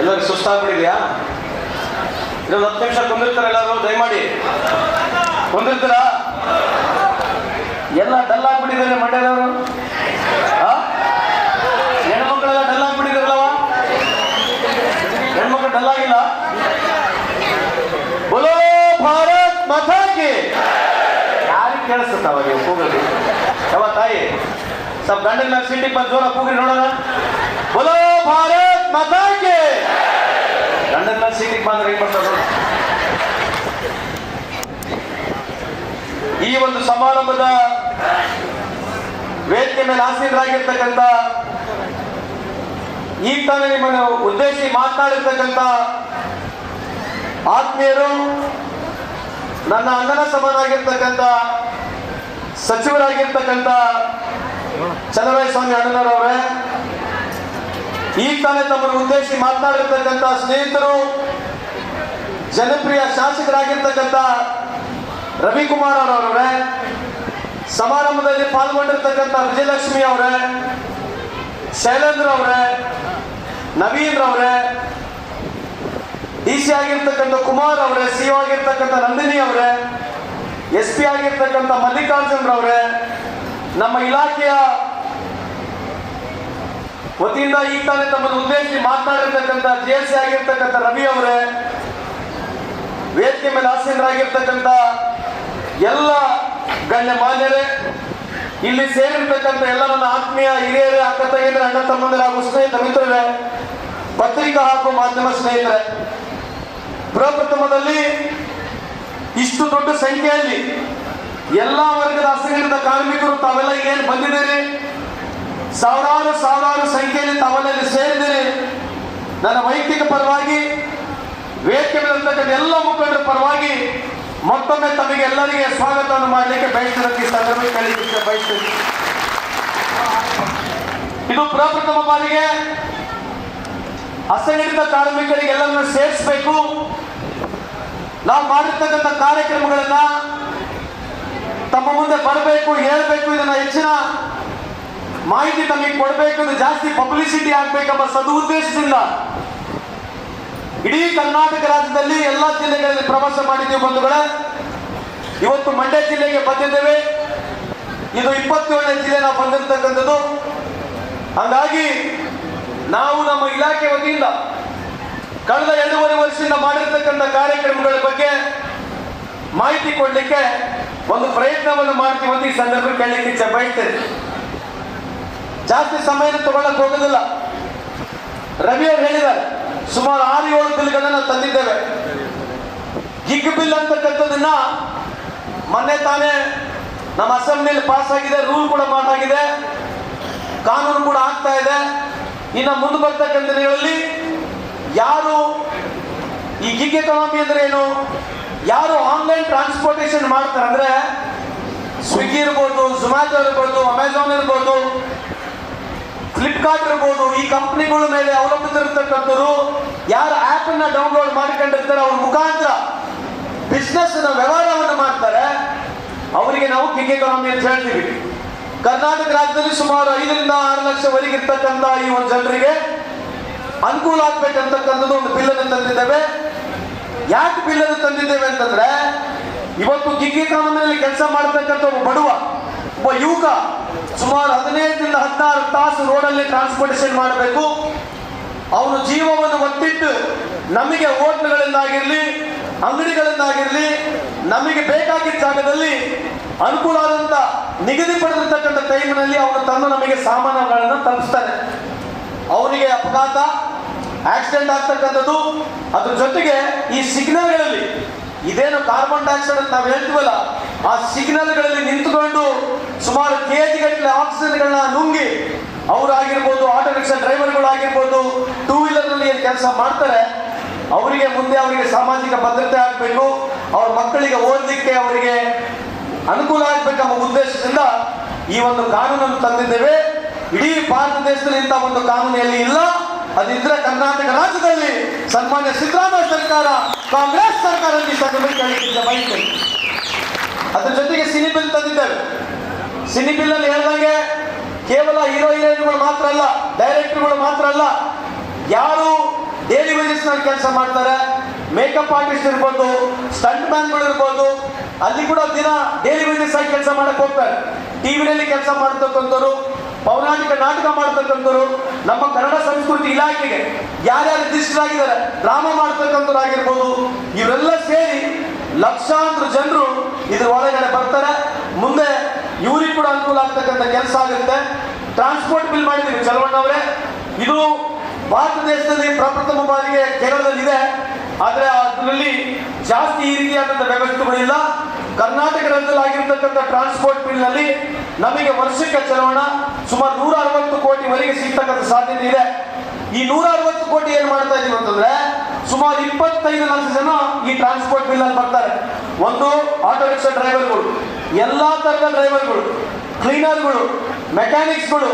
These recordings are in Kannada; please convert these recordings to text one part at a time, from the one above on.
ಎಲ್ಲರಿಗೂ ಸುಸ್ತಾಗ್ಬಿಟ್ಟಿದ್ಯಾ? ಇನ್ನೊಂದು ಹತ್ತು ನಿಮಿಷ ಕುಂದಿರ್ತಾರೆ ಎಲ್ಲರೂ, ದಯಮಾಡಿ. ಕುಂದಿರ್ತೀರ ಎಲ್ಲ ಡಲ್ ಆಗ್ಬಿಟ್ಟಿದ್ದಾರೆ ಮಂಡ್ಯದವರು? ಹೆಣ್ಮಕ್ಳೆಲ್ಲ ಡಲ್ ಆಗ್ಬಿಟ್ಟಿದಾರಲ್ಲವ ಹೆಣ್ಮಕ್ಳು ಡಲ್ ಆಗಿಲ್ಲ? ಬೋಲೋ ಭಾರತ್ ಮಥಾಕಿ ಯಾರಿಗೆ ಕೇಳಿಸುತ್ತ ಅವಾಗ ಕೂಗಲಿ? ಯಾವ ತಾಯಿ, ಸ್ವಲ್ಪ ಗಂಡನ ಮೇಲೆ ಸಿಟ್ಟಿಗೆ ಬಂದು ಜೋರ ಕೂಗ್ರಿ ನೋಡೋಣ. ಬೋಲೋ ಭಾರತ್ ಮಾತಾಗೆ ಗಂಡನ ಮೇಲೆ ಬಂದ್ರೆ ಏನ್ ಮಾಡ್ತಾರೆ ಈ ಒಂದು ಸಮಾರಂಭದ ವೇದಿಕೆ ಮೇಲೆ ಆಸೀನರಾಗಿರ್ತಕ್ಕಂಥ, ಈ ತಾನೇ ನಿಮ್ಮನ್ನು ಉದ್ದೇಶಿ ಮಾತನಾಡಿರ್ತಕ್ಕಂಥ ಆತ್ಮೀಯರು, ನನ್ನ ಅಣ್ಣನ ಸಮನಾಗಿರ್ತಕ್ಕಂಥ ಸಚಿವರಾಗಿರ್ತಕ್ಕಂಥ ಚಂದ್ರಾಯ ಸ್ವಾಮಿ ಅಣ್ಣನವರವರೇ ಈಗ ತಾನೇ ತಮ್ಮನ್ನು ಉದ್ದೇಶಿಸಿ ಮಾತನಾಡಿರ್ತಕ್ಕಂಥ ಸ್ನೇಹಿತರು, ಜನಪ್ರಿಯ ಶಾಸಕರಾಗಿರ್ತಕ್ಕಂಥ ರವಿಕುಮಾರ್ ಅವರವರೇ, ಸಮಾರಂಭದಲ್ಲಿ ಪಾಲ್ಗೊಂಡಿರ್ತಕ್ಕಂಥ ವಿಜಯಲಕ್ಷ್ಮಿ ಅವರೇ, ಶೈಲೇಂದ್ರ ಅವರೇ ನವೀನ್ ಅವರೇ, ಡಿ ಸಿ ಆಗಿರ್ತಕ್ಕಂಥ ಕುಮಾರ್ ಅವರೇ, ಸಿ ಆಗಿರ್ತಕ್ಕಂಥ ನಂದಿನಿ ಅವರೇ, ಎಸ್ ಪಿ ಆಗಿರ್ತಕ್ಕಂಥ ಮಲ್ಲಿಕಾರ್ಜುನ್ ನಮ್ಮ ಇಲಾಖೆಯ ವತಿಯಿಂದ ಈಗ ತಾನೇ ತಮ್ಮನ್ನು ಉದ್ದೇಶಿಸಿ ಮಾತನಾಡಿರ್ತಕ್ಕಂಥ ಜೆ ಸಿ ಆಗಿರ್ತಕ್ಕಂಥ ರವಿ ಅವರೇ, ವೇದಿಕೆ ಮೇಲೆ ಆಸೀನರಾಗಿರ್ತಕ್ಕಂಥ ಎಲ್ಲ ಗಣ್ಯ ಮಾನ್ಯರೇ, ಇಲ್ಲಿ ಸೇರಿರ್ತಕ್ಕಂಥ ಎಲ್ಲ ನನ್ನ ಆತ್ಮೀಯ ಹಿರಿಯರೇ, ಅಕ್ಕ ತಂಗಿಯರೇ, ಅಣ್ಣ ತಮ್ಮಂದಿರ ಹಾಗೂ ಸ್ನೇಹಿತ ಮಿತ್ರರೇ, ಪತ್ರಿಕಾ ಹಾಗೂ ಮಾಧ್ಯಮ ಸ್ನೇಹಿತರೆ ಪ್ರಪ್ರಥಮದಲ್ಲಿ ಇಷ್ಟು ದೊಡ್ಡ ಸಂಖ್ಯೆಯಲ್ಲಿ ಎಲ್ಲಾ ವರ್ಗದ ಅಸಂಘಟಿತ ಕಾರ್ಮಿಕರು ತಾವೆಲ್ಲ ಏನು ಬಂದಿದ್ದೀರಿ? ಸಾವಿರಾರು ಸಾವಿರಾರು ಸಂಖ್ಯೆಯಲ್ಲಿ ತಮ್ಮಲ್ಲಿ ಸೇರಿದ್ದೀರಿ ನನ್ನ ವೈಯಕ್ತಿಕ ಪರವಾಗಿ ವೇದಿಕೆ ಎಲ್ಲ ಮುಖಂಡರ ಪರವಾಗಿ ಮತ್ತೊಮ್ಮೆ ತಮಗೆ ಎಲ್ಲರಿಗೆ ಸ್ವಾಗತವನ್ನು ಮಾಡಲಿಕ್ಕೆ ಬಯಸ್ತಿರೋದಕ್ಕೆ ಸಂದರ್ಭ ಕಳಿಸಲಿಕ್ಕೆ ಬಯಸ್ತೀನಿ. ಇದು ಪ್ರಪ್ರಥಮ ಬಾರಿಗೆ ಅಸಂಘಟಿತ ಕಾರ್ಮಿಕರಿಗೆ ಎಲ್ಲರನ್ನು ಸೇರಿಸಬೇಕು. ನಾವು ಮಾಡಿರ್ತಕ್ಕಂಥ ಕಾರ್ಯಕ್ರಮಗಳನ್ನ ತಮ್ಮ ಮುಂದೆ ಬರಬೇಕು, ಹೇಳಬೇಕು, ಇದನ್ನ ಹೆಚ್ಚಿನ ಮಾಹಿತಿ ತಮಗೆ ಕೊಡಬೇಕಂದ್ರೆ ಜಾಸ್ತಿ ಪಬ್ಲಿಸಿಟಿ ಆಗ್ಬೇಕೆಂಬ ಸದುದ್ದೇಶದಿಂದ ಇಡೀ ಕರ್ನಾಟಕ ರಾಜ್ಯದಲ್ಲಿ ಎಲ್ಲ ಜಿಲ್ಲೆಗಳಲ್ಲಿ ಪ್ರವಾಸ ಮಾಡಿದ್ದೀವಿ ಬಂಧುಗಳೇ. ಇವತ್ತು ಮಂಡ್ಯ ಜಿಲ್ಲೆಗೆ ಬಂದಿದ್ದೇವೆ. ಇದು ಇಪ್ಪತ್ತೇಳನೇ ಜಿಲ್ಲೆ ನಾವು ಬಂದಿರತಕ್ಕಂಥದ್ದು. ಹಾಗಾಗಿ ನಾವು ನಮ್ಮ ಇಲಾಖೆ ವತಿಯಿಂದ ಕಳೆದ ಎರಡೂವರೆ ವರ್ಷದಿಂದ ಮಾಡಿರ್ತಕ್ಕಂಥ ಕಾರ್ಯಕ್ರಮಗಳ ಬಗ್ಗೆ ಮಾಹಿತಿ ಕೊಡಲಿಕ್ಕೆ ಒಂದು ಪ್ರಯತ್ನವನ್ನು ಮಾಡ್ತೀವಿ ಅಂತ ಈ ಸಂದರ್ಭ ಕೇಳಲಿಕ್ಕೆ ಇಚ್ಛೆ ಬಯಸ್ತೇನೆ. ಜಾಸ್ತಿ ಸಮಯನ ತಗೊಳ್ಳಕ್ ಹೋಗೋದಿಲ್ಲ. ರವಿ ಅವ್ರು ಹೇಳಿದ್ದಾರೆ, ಸುಮಾರು ಆರು ಏಳು ಬಿಲ್ಗಳನ್ನು ತಂದಿದ್ದೇವೆ. ಗಿಗ್ ಬಿಲ್ ಅಂತಕ್ಕಂಥದನ್ನ ಮೊನ್ನೆ ತಾನೇ ನಮ್ಮ ಅಸೆಂಬ್ಲಿಯಲ್ಲಿ ಪಾಸ್ ಆಗಿದೆ ರೂಲ್ ಕೂಡ ಮಾಡಾಗಿದೆ ಕಾನೂನು ಕೂಡ ಆಗ್ತಾ ಇದೆ. ಇನ್ನು ಮುಂದೆ ಬರ್ತಕ್ಕಂಥ ದಿನಗಳಲ್ಲಿ ಯಾರು ಈ ಗಿಗ್ ಎಕಾನಮಿ ಅಂದ್ರೆ ಏನು? ಯಾರು ಆನ್ಲೈನ್ ಟ್ರಾನ್ಸ್ಪೋರ್ಟೇಷನ್ ಮಾಡ್ತಾರೆ ಅಂದ್ರೆ ಸ್ವಿಗ್ಗಿ ಇರ್ಬೋದು, ಝೊಮ್ಯಾಟೊ ಇರ್ಬೋದು ಅಮೆಝಾನ್ ಇರ್ಬೋದು ಫ್ಲಿಪ್ಕಾರ್ಟ್ ಇರ್ಬೋದು, ಈ ಕಂಪ್ನಿಗಳ ಮೇಲೆ ಅವಲಂಬಿಸಿರ್ತಕ್ಕಂಥವ್ರು ಯಾರು ಆಪ್ ಅನ್ನ ಡೌನ್ಲೋಡ್ ಮಾಡ್ಕೊಂಡಿರ್ತಾರೆ, ಅವ್ರ ಮುಖಾಂತರ ಬಿಸ್ನೆಸ್ ವ್ಯವಹಾರವನ್ನು ಮಾಡ್ತಾರೆ. ಅವರಿಗೆ ನಾವು ಗಿಗ್ ಎಕಾನಮಿ ಅಂತ ಹೇಳ್ತೀವಿ. ಕರ್ನಾಟಕ ರಾಜ್ಯದಲ್ಲಿ ಸುಮಾರು ಐದರಿಂದ ಆರು ಲಕ್ಷವರೆಗೆ ಇರ್ತಕ್ಕಂಥ ಈ ಒಂದು ಜನರಿಗೆ ಅನುಕೂಲ ಆಗ್ಬೇಕಂತಕ್ಕಂಥದ್ದು ಒಂದು ಬಿಲ್ ಅನ್ನು ತಂದಿದ್ದೇವೆ. ಯಾಕೆ ಬಿಲ್ ಅನ್ನು ತಂದಿದ್ದೇವೆ ಅಂತಂದ್ರೆ, ಇವತ್ತು ಗಿಗ್ ಎಕಾನಮಿಯಲ್ಲಿ ಕೆಲಸ ಮಾಡತಕ್ಕಂಥ ಒಬ್ಬ ಬಡವ, ಒಬ್ಬ ಯುವಕ ಸುಮಾರು ಹದಿನೈದರಿಂದ ಹದಿನಾರು ತಾಸು ರೋಡಲ್ಲಿ ಟ್ರಾನ್ಸ್ಪೋರ್ಟೇಷನ್ ಮಾಡಬೇಕು. ಅವನು ಜೀವವನ್ನು ಒತ್ತಿಟ್ಟು ನಮಗೆ ಹೋಟ್ಲುಗಳಿಂದಾಗಿರಲಿ, ಅಂಗಡಿಗಳಿಂದಾಗಿರ್ಲಿ, ನಮಗೆ ಬೇಕಾಗಿದ್ದ ಜಾಗದಲ್ಲಿ ಅನುಕೂಲ ಆದಂತ ನಿಗದಿಪಡಿಸಿರ್ತಕ್ಕಂಥ ಟೈಮ್ನಲ್ಲಿ ಅವನು ತಂದು ನಮಗೆ ಸಾಮಾನುಗಳನ್ನು ತಲುಪಿಸ್ತಾನೆ. ಅವರಿಗೆ ಅಪಘಾತ ಆಕ್ಸಿಡೆಂಟ್ ಆಗ್ತಕ್ಕಂಥದ್ದು. ಅದ್ರ ಜೊತೆಗೆ ಈ ಸಿಗ್ನಲ್ಗಳಲ್ಲಿ ಇದೇನು ಕಾರ್ಬನ್ ಡೈಆಕ್ಸೈಡ್ ಅಂತ ನಾವು ಹೇಳ್ತೀವಲ್ಲ? ಆ ಸಿಗ್ನಲ್ಗಳಲ್ಲಿ ನಿಂತುಕೊಂಡು ಸುಮಾರು ಕೆ ಜಿಗಟ್ಟಲೆ ಆಕ್ಸಿಜನ್ಗಳನ್ನ ನುಂಗಿ ಅವರಾಗಿರ್ಬೋದು ಆಟೋ ರಿಕ್ಷಾ ಡ್ರೈವರ್ಗಳು ಆಗಿರ್ಬೋದು ಟೂ ವೀಲರ್ನಲ್ಲಿ ಏನು ಕೆಲಸ ಮಾಡ್ತಾರೆ? ಅವರಿಗೆ ಮುಂದೆ ಅವರಿಗೆ ಸಾಮಾಜಿಕ ಭದ್ರತೆ ಆಗಬೇಕು, ಅವ್ರ ಮಕ್ಕಳಿಗೆ ಓದಲಿಕ್ಕೆ ಅವರಿಗೆ ಅನುಕೂಲ ಆಗಬೇಕೆಂಬ ಉದ್ದೇಶದಿಂದ ಈ ಒಂದು ಕಾನೂನನ್ನು ತಂದಿದ್ದೇವೆ. ಇಡೀ ಭಾರತ ದೇಶದಲ್ಲಿ ಇಂಥ ಒಂದು ಕಾನೂನು ಎಲ್ಲಿ ಇಲ್ಲ. ಅದಿದ್ರೆ ಕರ್ನಾಟಕ ರಾಜ್ಯದಲ್ಲಿ ಸನ್ಮಾನ್ಯ ಸಿದ್ದರಾಮಯ್ಯ ಸರ್ಕಾರ, ಕಾಂಗ್ರೆಸ್ ಸರ್ಕಾರ ಅದ್ರ ಜೊತೆಗೆ ಸಿನಿ ಬಿಲ್ ತಂದಿದ್ದೇವೆ ಸಿನಿ ಬಿಲ್ ಅಲ್ಲಿ ಹೇಳ್ದಂಗೆ ಕೇವಲ ಹೀರೋ, ಹೀರೋಯಿನ್ಗಳು ಮಾತ್ರ ಅಲ್ಲ, ಡೈರೆಕ್ಟರ್ಗಳು ಮಾತ್ರ ಅಲ್ಲ, ಯಾರು ಡೈಲಿ ನಲ್ಲಿ ಕೆಲಸ ಮಾಡ್ತಾರೆ ಮೇಕಪ್ ಆರ್ಟಿಸ್ಟ್ ಇರ್ಬೋದು ಸ್ಟಂಟ್ ಮ್ಯಾನ್ಗಳು ಇರ್ಬೋದು, ಅಲ್ಲಿ ಕೂಡ ದಿನ ಡೇಲಿ ವೇಜಸ್ ಆಗಿ ಕೆಲಸ ಮಾಡಕ್ ಹೋಗ್ತಾರೆ. ಟಿವಿನಲ್ಲಿ ಕೆಲಸ ಮಾಡ್ತಕ್ಕಂಥವ್ರು ಪೌರಾಣಿಕ ನಾಟಕ ಮಾಡ್ತಕ್ಕಂಥವ್ರು, ನಮ್ಮ ಕನ್ನಡ ಸಂಸ್ಕೃತಿ ಇಲಾಖೆಗೆ ಯಾರ್ಯಾರು ರಿಜಿಸ್ಟರ್ ಡ್ರಾಮ ಮಾಡ್ತಕ್ಕಂಥವ್ರು ಆಗಿರ್ಬೋದು, ಇವರೆಲ್ಲ ಸೇರಿ ಲಕ್ಷಾಂತರ ಜನರು ಇದ್ರ ಒಳಗಡೆ ಬರ್ತಾರೆ. ಮುಂದೆ ಇವ್ರಿಗೆ ಕೂಡ ಅನುಕೂಲ ಆಗ್ತಕ್ಕಂಥ ಕೆಲಸ ಆಗುತ್ತೆ. ಟ್ರಾನ್ಸ್ಪೋರ್ಟ್ ಬಿಲ್ ಮಾಡಿದ್ದೀವಿ ಚಲವಣ್ಣವರೇ ಇದು ಭಾರತ ದೇಶದಲ್ಲಿ ಪ್ರಪ್ರಥಮ ಬಾರಿಗೆ ಕೇರಳದಲ್ಲಿದೆ. ಆದರೆ ಅದರಲ್ಲಿ ಜಾಸ್ತಿ ಈ ರೀತಿಯಾದಂಥ ವ್ಯವಸ್ಥೆಗಳಿಲ್ಲ. ಕರ್ನಾಟಕ ರಾಜ್ಯದಲ್ಲಿ ಟ್ರಾನ್ಸ್ಪೋರ್ಟ್ ಬಿಲ್ನಲ್ಲಿ ನಮಗೆ ವರ್ಷಕ್ಕೆ ಚಲವಣ ಸುಮಾರು ನೂರ ಅರವತ್ತು ಕೋಟಿ ವರೆಗೆ ಸಿಗ್ತಕ್ಕಂಥ ಸಾಧ್ಯತೆ ಇದೆ. ಈ ನೂರ ಅರವತ್ತು ಕೋಟಿ ಏನ್ ಮಾಡ್ತಾ ಇದೀವಿ ಅಂತಂದ್ರೆ, ಸುಮಾರು ಇಪ್ಪತ್ತೈದು ಲಕ್ಷ ಜನ ಈ ಟ್ರಾನ್ಸ್ಪೋರ್ಟ್ ಬಿಲ್ ಅಲ್ಲಿ ಬರ್ತಾರೆ. ಒಂದು ಆಟೋ ರಿಕ್ಷಾ ಡ್ರೈವರ್ಗಳು ಎಲ್ಲಾ ತರದ ಡ್ರೈವರ್ಗಳು ಕ್ಲೀನರ್ಗಳು ಮೆಕ್ಯಾನಿಕ್ಸ್ಗಳು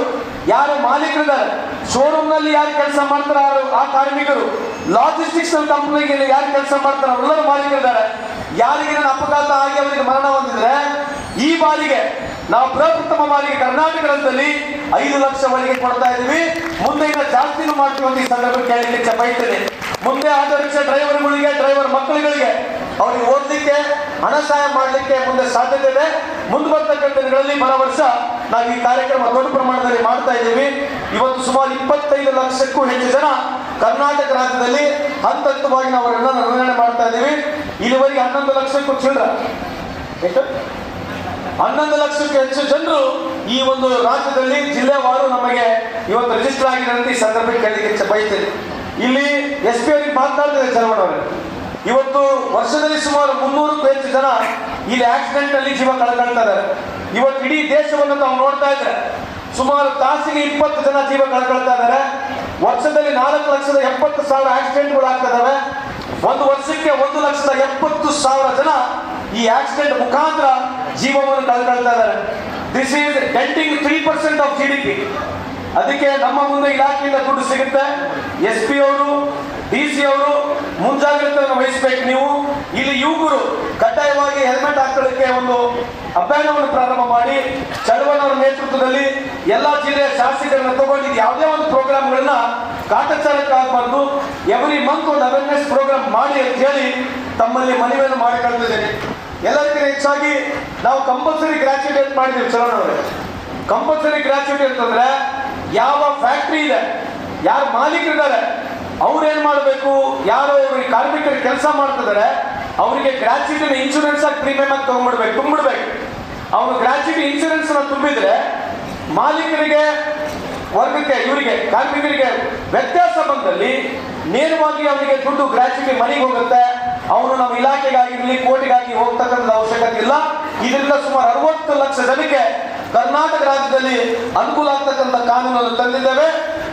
ಯಾರು ಮಾಲೀಕರಿದ್ದಾರೆ ಶೋರೂಮ್ನಲ್ಲಿ ಯಾರು ಕೆಲಸ ಮಾಡ್ತಾರೆ ಆ ಕಾರ್ಮಿಕರು ಲಾಜಿಸ್ಟಿಕ್ಸ್ ಕಂಪ್ನಿಗೆ ಯಾರು ಕೆಲಸ ಮಾಡ್ತಾರೆ, ಅವರೆಲ್ಲರೂ ಮಾಲೀಕರಿದ್ದಾರೆ. ಯಾರಿಗೆ ನನ್ನ ಅಪಘಾತ ಆಗಿ ಅವರಿಗೆ ಮರಣ ಹೊಂದಿದ್ರೆ, ಈ ಬಾರಿಗೆ ನಾವು ಪ್ರಪ್ರಥಮ ಬಾರಿಗೆ ಕರ್ನಾಟಕ ರಾಜ್ಯದಲ್ಲಿ ಐದು ಲಕ್ಷವರೆಗೆ ಕೊಡ್ತಾ ಇದೀವಿ ಮುಂದೆ ಇನ್ನ ಜಾಸ್ತಿನೂ ಮಾಡ್ತೀವಿ ಅಂತ ಈ ಸಂದರ್ಭ ಕೇಳಲಿಕ್ಕೆ ಬಯಸ್ತೇನೆ ಮುಂದೆ ಆಟೋ ರಿಕ್ಷಾ ಡ್ರೈವರ್ಗಳಿಗೆ ಡ್ರೈವರ್ ಮಕ್ಕಳುಗಳಿಗೆ ಅವ್ರಿಗೆ ಓದಲಿಕ್ಕೆ, ಹಣ ಸಹಾಯ ಮಾಡಲಿಕ್ಕೆ ಮುಂದೆ ಸಾಧ್ಯತೆ ಇದೆ. ಮುಂದೆ ಬರ್ತಕ್ಕಂಥ ದಿನಗಳಲ್ಲಿ ಬರೋ ವರ್ಷ ನಾವು ಈ ಕಾರ್ಯಕ್ರಮ ದೊಡ್ಡ ಪ್ರಮಾಣದಲ್ಲಿ ಮಾಡ್ತಾ ಇದ್ದೀವಿ. ಇವತ್ತು ಸುಮಾರು ಇಪ್ಪತ್ತೈದು ಲಕ್ಷಕ್ಕೂ ಹೆಚ್ಚು ಜನ ಕರ್ನಾಟಕ ರಾಜ್ಯದಲ್ಲಿ ಹಂತ ಹಂತವಾಗಿ ನಾವು ನಿರ್ವಹಣೆ ಮಾಡ್ತಾ ಇದ್ದೀವಿ. ಇಲ್ಲಿವರೆಗೆ ಹನ್ನೊಂದು ಲಕ್ಷಕ್ಕೂ ಚಿಲ್ಡ್ರ. ಎಷ್ಟು ಹನ್ನೊಂದು ಲಕ್ಷಕ್ಕೂ ಹೆಚ್ಚು ಜನರು ಈ ಒಂದು ರಾಜ್ಯದಲ್ಲಿ ಜಿಲ್ಲೆವಾರು ನಮಗೆ ಇವತ್ತು ರಿಜಿಸ್ಟರ್ ಆಗಿದೆ ಅಂತ ಈ ಸಂದರ್ಭಕ್ಕೆ ಇಚ್ಛೆ ಬಯಸ್ತೇನೆ. ಇಲ್ಲಿ ಎಸ್ ಪಿ ಅವರಿಗೆ ಮಾತನಾಡ್ತಾರೆ ಚರವಣವರೇ ಇವತ್ತು ವರ್ಷದಲ್ಲಿ ಸುಮಾರು ಮುನ್ನೂರಕ್ಕೂ ಹೆಚ್ಚು ಜನ ಇಲ್ಲಿ ಆಕ್ಸಿಡೆಂಟ್ ಅಲ್ಲಿ ಜೀವ ಕಳ್ಕೊಳ್ತಾರೆ ಇವತ್ತು ಇಡೀ ದೇಶವನ್ನು ತಾವು ನೋಡ್ತಾ ಇದ್ರೆ ಸುಮಾರು ತಾಸಿಗೆ ಇಪ್ಪತ್ತು ಜನ ಜೀವ ಕಳ್ಕೊಳ್ತಾ ಇದ್ದಾರೆ. ವರ್ಷದಲ್ಲಿ ನಾಲ್ಕು ಲಕ್ಷದ ಎಪ್ಪತ್ತು ಸಾವಿರ ಆಕ್ಸಿಡೆಂಟ್ಗಳು ಆಗ್ತಾ ಒಂದು ವರ್ಷಕ್ಕೆ ಒಂದು ಲಕ್ಷದ ಎಪ್ಪತ್ತು ಸಾವಿರ ಜನ ಈ ಆಕ್ಸಿಡೆಂಟ್ ಮುಖಾಂತರ ಜೀವವನ್ನು ಕಳ್ಕೊಳ್ತಾ ಇದ್ದಾರೆ this is denting three percent of G D P ಅದಕ್ಕೆ ನಮ್ಮ ಮುಂದೆ ಇಲಾಖೆಯಿಂದ ದುಡ್ಡು ಸಿಗುತ್ತೆ. ಎಸ್ ಪಿ ಅವರು ಡಿ ಸಿ ಅವರು ಮುಂಜಾಗ್ರತೆಯನ್ನು ವಹಿಸಬೇಕು ನೀವು. ಇಲ್ಲಿ ಯುವಕರು ಕಡ್ಡಾಯವಾಗಿ ಹೆಲ್ಮೆಟ್ ಹಾಕೊಳ್ಳಕ್ಕೆ ಒಂದು ಅಭಿಯಾನವನ್ನು ಪ್ರಾರಂಭ ಮಾಡಿ ಚಳವಣ್ಣವರ ನೇತೃತ್ವದಲ್ಲಿ ಎಲ್ಲ ಜಿಲ್ಲೆಯ ಶಾಸಕರನ್ನು ತಗೊಂಡು ಯಾವುದೇ ಒಂದು ಪ್ರೋಗ್ರಾಮ್ಗಳನ್ನ ಕಾಟಾಚಾರಕ್ಕಾಗಬಾರ್ದು ಎವ್ರಿ ಮಂತ್ ಒಂದು ಅವೇರ್ನೆಸ್ ಪ್ರೋಗ್ರಾಮ್ ಮಾಡಿ ಅಂತ ಹೇಳಿ ತಮ್ಮಲ್ಲಿ ಮನವಿಯನ್ನು ಮಾಡಿಕೊಳ್ತಿದ್ದೇನೆ. ಎಲ್ಲರಿಗಿಂತ ಹೆಚ್ಚಾಗಿ ನಾವು ಕಂಪಲ್ಸರಿ ಗ್ರಾಚ್ಯುಯೇಟ್ ಮಾಡಿದ್ದೀವಿ ಅವರೇ ಕಂಪಲ್ಸರಿ ಗ್ರಾಚ್ಯುಟಿ ಅಂತಂದ್ರೆ ಯಾವ ಫ್ಯಾಕ್ಟ್ರಿ ಇದೆ, ಯಾರು ಮಾಲೀಕರಿದ್ದಾರೆ ಅವ್ರು ಏನ್ ಮಾಡಬೇಕು, ಯಾರು ಅವ್ರಿಗೆ ಕಾರ್ಮಿಕರು ಕೆಲಸ ಮಾಡ್ತಿದ್ದಾರೆ ಅವರಿಗೆ ಗ್ರಾಚ್ಯುಟಿನ ಇನ್ಶೂರೆನ್ಸ್ ಆಗಿ ಪ್ರೀಮಿಯಂ ಆಗಿ ತಗೊಂಡ್ಬಿಡ್ಬೇಕು, ತುಂಬಿಡ್ಬೇಕು. ಅವನು ಗ್ರಾಚ್ಯುಟಿ ಇನ್ಶೂರೆನ್ಸ್ ತುಂಬಿದ್ರೆ ಮಾಲೀಕರಿಗೆ, ವರ್ಗಕ್ಕೆ, ಇವರಿಗೆ, ಕಾರ್ಮಿಕರಿಗೆ ವ್ಯತ್ಯಾಸ ಬಂದಲ್ಲಿ ನೇರವಾಗಿ ಅವನಿಗೆ ದುಡ್ಡು ಗ್ರಾಚ್ಯುಟಿ ಮನೆಗೆ ಹೋಗುತ್ತೆ. ಅವನು ನಮ್ಮ ಇಲಾಖೆಗಾಗಿರ್ಲಿ ಕೋಟಿಗಾಗಿ ಹೋಗ್ತಕ್ಕಂಥ ಅವಶ್ಯಕತೆ ಇಲ್ಲ ಇದರಿಂದ ಸುಮಾರು ಅರವತ್ತು ಲಕ್ಷ ಜನಕ್ಕೆ ಕರ್ನಾಟಕ ರಾಜ್ಯದಲ್ಲಿ ಅನುಕೂಲ ಆಗ್ತಕ್ಕಂಥ ಕಾನೂನನ್ನು ತಂದಿದ್ದೇವೆ.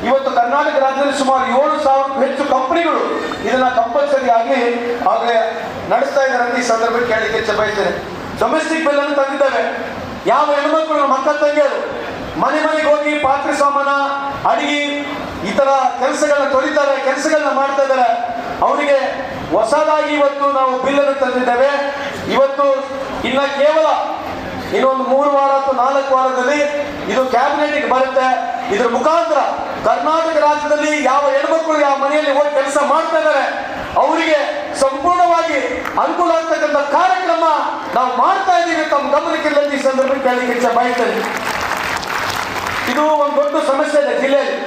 ಇವತ್ತು ಕರ್ನಾಟಕ ರಾಜ್ಯದಲ್ಲಿ ಸುಮಾರು ಏಳು ಸಾವಿರಕ್ಕೂ ಹೆಚ್ಚು ಕಂಪನಿಗಳು ಇದನ್ನ ಕಂಪಲ್ಸರಿ ಆಗಿ ಆಗಲೇ ನಡೆಸ್ತಾ ಇದ್ದಾರೆ ಅಂತ ಈ ಸಂದರ್ಭಕ್ಕೆ ಕೇಳಲಿಕ್ಕೆ ಹೆಚ್ಚು ಬಯಸ್ತೇನೆ. ಡೊಮೆಸ್ಟಿಕ್ ಬಿಲ್ ಅನ್ನು ತಂದಿದ್ದೇವೆ. ಯಾವ ಹೆಣ್ಮಕ್ಳು ಮಕ್ಕಳ ತಂಗಿಯರು ಮನೆ ಮನೆಗೆ ಹೋಗಿ ಪಾತ್ರೆ ಸಾಮಾನ, ಅಡಿಗೆ, ಈ ತರ ಕೆಲಸಗಳನ್ನ ತೊಳಿತಾರೆ, ಕೆಲಸಗಳನ್ನ ಮಾಡ್ತಾ ಇದ್ದಾರೆ. ಅವರಿಗೆ ಹೊಸದಾಗಿ ಇವತ್ತು ನಾವು ಬಿಲ್ ಅನ್ನು ತಂದಿದ್ದೇವೆ. ಇವತ್ತು ಇನ್ನ ಕೇವಲ ಇನ್ನೊಂದು ಮೂರು ವಾರ ಅಥವಾ ನಾಲ್ಕು ವಾರದಲ್ಲಿ ಇದು ಕ್ಯಾಬಿನೆಟ್ಗೆ ಬರುತ್ತೆ. ಇದರ ಮುಖಾಂತರ ಕರ್ನಾಟಕ ರಾಜ್ಯದಲ್ಲಿ ಯಾವ ಹೆಣ್ಮಕ್ಳು ಯಾವ ಮನೆಯಲ್ಲಿ ಹೋಗಿ ಕೆಲಸ ಮಾಡ್ತಾ ಇದ್ದಾರೆ, ಅವರಿಗೆ ಸಂಪೂರ್ಣವಾಗಿ ಅನುಕೂಲ ಆಗ್ತಕ್ಕಂಥ ಕಾರ್ಯಕ್ರಮ ನಾವು ಮಾಡ್ತಾ ಇದ್ದೀವಿ ತಮ್ಮ ಗಮನಕ್ಕೆ ಈ ಸಂದರ್ಭಕ್ಕೆ ಕೇಳಲಿಕ್ಕೆ ಇದು ಒಂದು ದೊಡ್ಡ ಸಮಸ್ಯೆ ಇದೆ ಜಿಲ್ಲೆಯಲ್ಲಿ.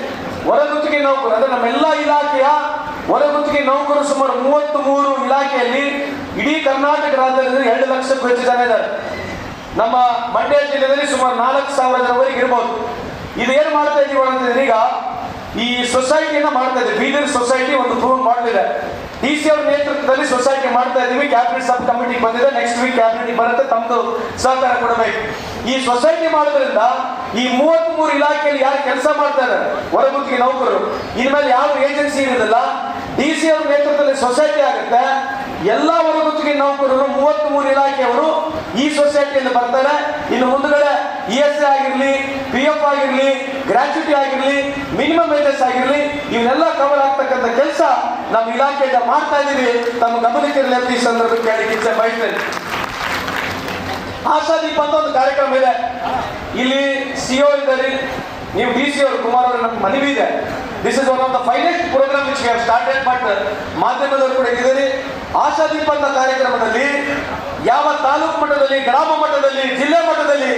ಹೊರಗುತ್ತಿಗೆ ನಾವು, ಅಂದ್ರೆ ನಮ್ಮೆಲ್ಲ ಇಲಾಖೆಯ ಹೊರಗುತ್ತಿಗೆ ನೌಕರು ಸುಮಾರು ಮೂವತ್ತು ಮೂರು ಇಲಾಖೆಯಲ್ಲಿ ಇಡೀ ಕರ್ನಾಟಕ ರಾಜ್ಯದಲ್ಲಿ ಎರಡು ಲಕ್ಷಕ್ಕೂ ಹೆಚ್ಚು ಜನ ಇದ್ದಾರೆ. ನಮ್ಮ ಮಂಡ್ಯ ಜಿಲ್ಲೆಯಲ್ಲಿ ಸುಮಾರು ನಾಲ್ಕು ಸಾವಿರ ಜನವರೆಗೆ ಇರ್ಬೋದು. ಇದೇನು ಮಾಡ್ತಾ ಇದೀವಿ ಅಂತಂದ್ರೆ ಈಗ ಈ ಸೊಸೈಟಿಯನ್ನ ಮಾಡ್ತಾ ಇದ್ದೀವಿ ಬೀದರ್ ಸೊಸೈಟಿ ಒಂದು ಪ್ರೂವ್ ಮಾಡ್ತಿದೆ. ಡಿ ಸಿ ಅವ್ರ ನೇತೃತ್ವದಲ್ಲಿ ಸೊಸೈಟಿ ಮಾಡ್ತಾ ಇದೀವಿ. ಕ್ಯಾಬಿನೆಟ್ ಸಬ್ ಕಮಿಟಿ ಬಂದಿದೆ. ನೆಕ್ಸ್ಟ್ ವೀಕ್ ಕ್ಯಾಬಿನೆಟ್ ಬರುತ್ತೆ. ತಮ್ಮದು ಸಹಕಾರ ಕೊಡಬೇಕು. ಈ ಸೊಸೈಟಿ ಮಾಡೋದ್ರಿಂದ ಈ ಮೂವತ್ತ್ ಮೂರು ಇಲಾಖೆಯಲ್ಲಿ ಯಾರು ಕೆಲಸ ಮಾಡ್ತಾ ಇದ್ದಾರೆ? ಹೊರಗುತ್ತಿಗೆ ನೌಕರರು. ಇನ್ಮೇಲೆ ಯಾವ ಏಜೆನ್ಸಿ ಇರೋದಿಲ್ಲ? ಡಿ ಸಿ ಅವ್ರ ನೇತೃತ್ವದಲ್ಲಿ ಸೊಸೈಟಿ ಆಗುತ್ತೆ. ಎಲ್ಲ ಹೊರಗುತ್ತಿಗೆ ನೌಕರರು ಮೂವತ್ತ್ ಮೂರು ಇಲಾಖೆಯವರು ಈ ಸೊಸೈಟಿಯಲ್ಲಿ ಬರ್ತಾರೆ. ಇನ್ನು ಮುಂದುಗಡೆ ಇ ಎಸ್ ಆಗಿರ್ಲಿ, ಪಿ ಎಫ್ ಆಗಿರಲಿ, ಗ್ರಾಚ್ಯುಟಿ ಆಗಿರಲಿ, ಮಿನಿಮಮ್ ವೇಜಸ್ ಆಗಿರಲಿ, ಇವನ್ನೆಲ್ಲ ಕವರ್ ಆಗ್ತಕ್ಕಂಥ ಕೆಲಸ ನಮ್ಮ ಇಲಾಖೆಯಿಂದ ಮಾಡ್ತಾ ಇದ್ದೀವಿ ತಮ್ಮ ಗಮನಕ್ಕೆ ಈ ಸಂದರ್ಭಕ್ಕೆ ಹೇಳಿ ಇಚ್ಛೆ ಬಯಸ್ತೇನೆ. ಆಶಾದೀಪ ಅಂತ ಒಂದು ಕಾರ್ಯಕ್ರಮ ಇದೆ. ಇಲ್ಲಿ ಸಿಒ ಇದ್ದಾರೆ. ನೀವು ಡಿ ಸಿ ಅವರು ಕುಮಾರ್ ಅವರ ನಮ್ಮ ಮನವಿ ಇದೆ. This is one of the finest program which have started but ಮಾಧ್ಯಮದವರು ಕೂಡ ಇದ್ದೀರಿ ಆಶಾದೀಪ ಅಂತ ಕಾರ್ಯಕ್ರಮದಲ್ಲಿ, ಯಾವ ತಾಲೂಕು ಮಟ್ಟದಲ್ಲಿ, ಗ್ರಾಮ ಮಟ್ಟದಲ್ಲಿ, ಜಿಲ್ಲೆ ಮಟ್ಟದಲ್ಲಿ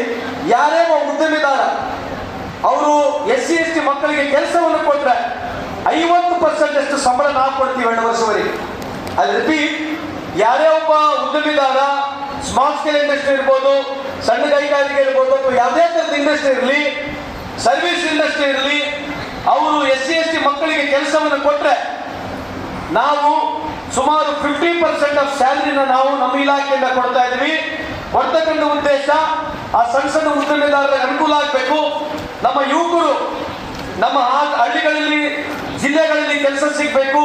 ಯಾರೇ ಒಬ್ಬ ಉದ್ಯಮಿದಾರ, ಅವರು ಎಸ್ ಸಿ ಎಸ್ ಟಿ ಮಕ್ಕಳಿಗೆ ಕೆಲಸವನ್ನು ಕೊಟ್ಟರೆ ಐವತ್ತು ಪರ್ಸೆಂಟ್ ಅಷ್ಟು ಸಂಬಳ ನಾವು ಕೊಡ್ತೀವಿ ಎರಡು ವರ್ಷವರೆಗೆ ಅಲ್ಲಿ ರಿಪೀಟ್ ಯಾರೇ ಒಬ್ಬ ಉದ್ಯಮಿದಾರ ಸ್ಮಾಲ್ ಸ್ಕೇಲ್ ಇಂಡಸ್ಟ್ರಿ ಇರ್ಬೋದು, ಸಣ್ಣ ಕೈಗಾರಿಕೆ ಇರ್ಬೋದು, ಅಥವಾ ಯಾವುದೇ ಥರದ ಇಂಡಸ್ಟ್ರಿ ಇರಲಿ ಸರ್ವಿಸ್ ಇಂಡಸ್ಟ್ರಿ ಇರಲಿ ಅವರು ಎಸ್ ಸಿ ಎಸ್ ಟಿ ಮಕ್ಕಳಿಗೆ ಕೆಲಸವನ್ನು ಕೊಟ್ಟರೆ ನಾವು ಸುಮಾರು ಫಿಫ್ಟಿ ಪರ್ಸೆಂಟ್ ಆಫ್ ಸ್ಯಾಲರಿನ ನಾವು ನಮ್ಮ ಇಲಾಖೆಯಿಂದ ಕೊಡ್ತಾ ಇದ್ವಿ ಕೊಡ್ತಕ್ಕಂಥ ಉದ್ದೇಶ ಆ ಸಣ್ಣ ಸಣ್ಣ ಅನುಕೂಲ ಆಗಬೇಕು. ನಮ್ಮ ಯುವಕರು ನಮ್ಮ ಹಳ್ಳಿಗಳಲ್ಲಿ, ಜಿಲ್ಲೆಗಳಲ್ಲಿ ಕೆಲಸ ಸಿಗಬೇಕು.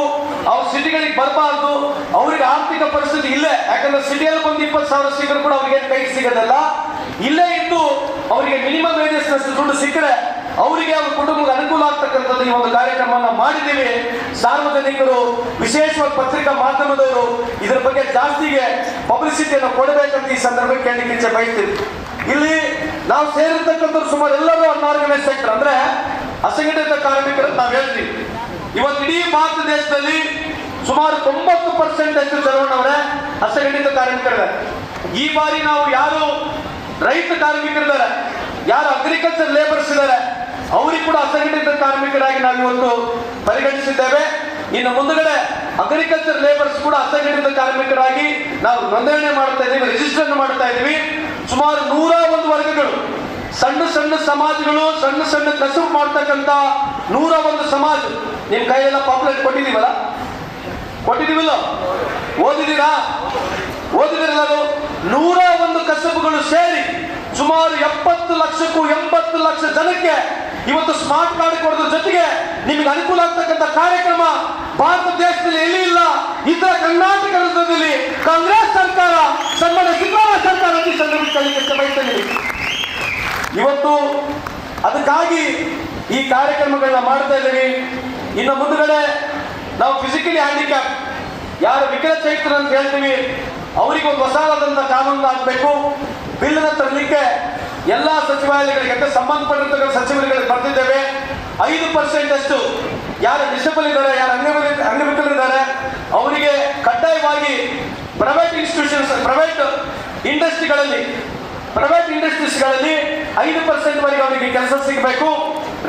ಅವ್ರ ಸಿಟಿಗಳಿಗೆ ಬರಬಾರ್ದು. ಅವ್ರಿಗೆ ಆರ್ಥಿಕ ಪರಿಸ್ಥಿತಿ ಇಲ್ಲೇ. ಯಾಕಂದ್ರೆ ಸಿಟಿಯಲ್ಲಿ ಒಂದು ಇಪ್ಪತ್ತು ಸಾವಿರ ಸಿಕ್ಕರು ಕೂಡ ಅವ್ರಿಗೆ ಕೈ ಸಿಗೋದಲ್ಲ. ಇಲ್ಲೇ ಇದ್ದು ಅವರಿಗೆ ಮಿನಿಮಮ್ ವೇಜಸ್ ದುಡ್ಡು ಸಿಕ್ಕರೆ ಅವರಿಗೆ ಅವ್ರ ಕುಟುಂಬಕ್ಕೆ ಅನುಕೂಲ ಆಗ್ತಕ್ಕಂಥದ್ದು ಈ ಒಂದು ಕಾರ್ಯಕ್ರಮವನ್ನು ಮಾಡಿದ್ದೀವಿ. ಸಾರ್ವಜನಿಕರು, ವಿಶೇಷವಾಗಿ ಪತ್ರಿಕಾ ಮಾಧ್ಯಮದವರು, ಇದರ ಬಗ್ಗೆ ಜಾಸ್ತಿಗೆ ಪಬ್ಲಿಸಿಟಿಯನ್ನು ಕೊಡಬೇಕಂತ ಈ ಸಂದರ್ಭಕ್ಕೆ ಕೇಳಲಿಕ್ಕೆ ಬಯಸ್ತೀವಿ ಇಲ್ಲಿ ನಾವು ಸೇರಿರ್ತಕ್ಕಂಥದ್ದು ಸುಮಾರು ಎಲ್ಲರೂ ಅನ್ಆರ್ಗನೈಸ್ ಸೆಕ್ಟರ್ ಅಂದ್ರೆ ಅಸಂಘಟಿತ ಕಾರ್ಮಿಕರು ನಾವು ಹೇಳ್ತೀವಿ. ಇವತ್ತು ಇಡೀ ಭಾರತ ದೇಶದಲ್ಲಿ ಸುಮಾರು ತೊಂಬತ್ತು ಪರ್ಸೆಂಟ್ ಅಷ್ಟು ಜನವನ್ನವರೇ ಅಸಂಘಟಿತ ಕಾರ್ಮಿಕರಿದ್ದಾರೆ. ಈ ಬಾರಿ ನಾವು ಯಾರು ರೈತ ಕಾರ್ಮಿಕರಿದ್ದಾರೆ, ಯಾರು ಅಗ್ರಿಕಲ್ಚರ್ ಲೇಬರ್ಸ್ ಇದ್ದಾರೆ ಅವರಿಗೆ ಕೂಡ ಅಸಂಘಟಿತ ಕಾರ್ಮಿಕರಾಗಿ ನಾವು ಇವತ್ತು ಪರಿಗಣಿಸಿದ್ದೇವೆ. ಇನ್ನು ಮುಂದುಗಡೆ ಅಗ್ರಿಕಲ್ಚರ್ ಲೇಬರ್ಸ್ ಕೂಡ ಅಸಂಘಟಿತ ಕಾರ್ಮಿಕರಾಗಿ ನಾವು ನೋಂದಣಿ ಮಾಡ್ತಾ ಇದೀವಿ ರಿಜಿಸ್ಟರ್ ಮಾಡ್ತಾ ಇದೀವಿ. ಸುಮಾರು ನೂರ ಒಂದು ವರ್ಗಗಳು, ಸಣ್ಣ ಸಣ್ಣ ಸಮಾಜಗಳು, ಸಣ್ಣ ಸಣ್ಣ ಕಸುಬು ಮಾಡ್ತಕ್ಕಂಥ ನೂರ ಒಂದು ಸಮಾಜ. ನಿಮ್ ಕೈಯೆಲ್ಲ ಪಾಪ್ಯುಲೇಟ್ ಕೊಟ್ಟಿದೀವಲ್ಲ ಕೊಟ್ಟಿದೀವಿಲ್ಲ ಓದಿದೀರಾ ಓದಿದಿರಲ್ಲ ನೂರ ಒಂದು ಕಸಬುಗಳು ಸೇರಿ ಸುಮಾರು ಎಪ್ಪತ್ತು ಲಕ್ಷಕ್ಕೂ ಎಂಬತ್ತು ಲಕ್ಷ ಜನಕ್ಕೆ ಇವತ್ತು ಸ್ಮಾರ್ಟ್ ಕಾರ್ಡ್ ಕೊಡೋದ್ರ ಜೊತೆಗೆ ನಿಮಗೆ ಅನುಕೂಲ ಆಗ್ತಕ್ಕಂಥ ಕಾರ್ಯಕ್ರಮ ಭಾರತ ದೇಶದಲ್ಲಿ ಎಲ್ಲಿ ಇಲ್ಲ, ಇತರ ಕರ್ನಾಟಕ ರಾಜ್ಯದಲ್ಲಿ ಕಾಂಗ್ರೆಸ್ ಸರ್ಕಾರ ಸಂಬಂಧ ಸಿದ್ದರಾಮಯ್ಯ ಸರ್ಕಾರ ಬಯಸ್ತೇನೆ ಇವತ್ತು ಅದಕ್ಕಾಗಿ ಈ ಕಾರ್ಯಕ್ರಮಗಳನ್ನ ಮಾಡ್ತಾ ಇದ್ದೀವಿ. ಇನ್ನು ಮುಂದುಗಡೆ ನಾವು ಫಿಸಿಕಲಿ ಹ್ಯಾಂಡಿಕ್ಯಾಪ್ ಯಾರು ವಿಕಲಚೇತನ ಅಂತ ಹೇಳ್ತೀವಿ ಅವರಿಗೆ ಒಂದು ಹೊಸದಾದಂಥ ಕಾನೂನು ಆಗಬೇಕು. ಬಿಲ್ಲನ್ನು ತರಲಿಕ್ಕೆ ಎಲ್ಲ ಸಚಿವಾಲಯಗಳಿಗೆ ಸಂಬಂಧಪಟ್ಟಿರ್ತಕ್ಕಂಥ ಸಚಿವರುಗಳಿಗೆ ಬರ್ತಿದ್ದೇವೆ. ಐದು ಪರ್ಸೆಂಟ್ ಅಷ್ಟು ಯಾರು ಡಿಸೇಬಲ್ ಇದ್ದಾರೆ, ಯಾರು ಅಂಗವಿಕಲ ಅಂಗವಿಕಲರಿದ್ದಾರೆ ಅವರಿಗೆ ಕಡ್ಡಾಯವಾಗಿ ಪ್ರೈವೇಟ್ ಇನ್ಸ್ಟಿಟ್ಯೂಷನ್ಸ್ ಪ್ರೈವೇಟ್ ಇಂಡಸ್ಟ್ರಿಗಳಲ್ಲಿ ಪ್ರೈವೇಟ್ ಇಂಡಸ್ಟ್ರೀಸ್ಗಳಲ್ಲಿ ಐದು ಪರ್ಸೆಂಟ್ ವರೆಗೆ ಅವರಿಗೆ ಕೆಲಸ ಸಿಗಬೇಕು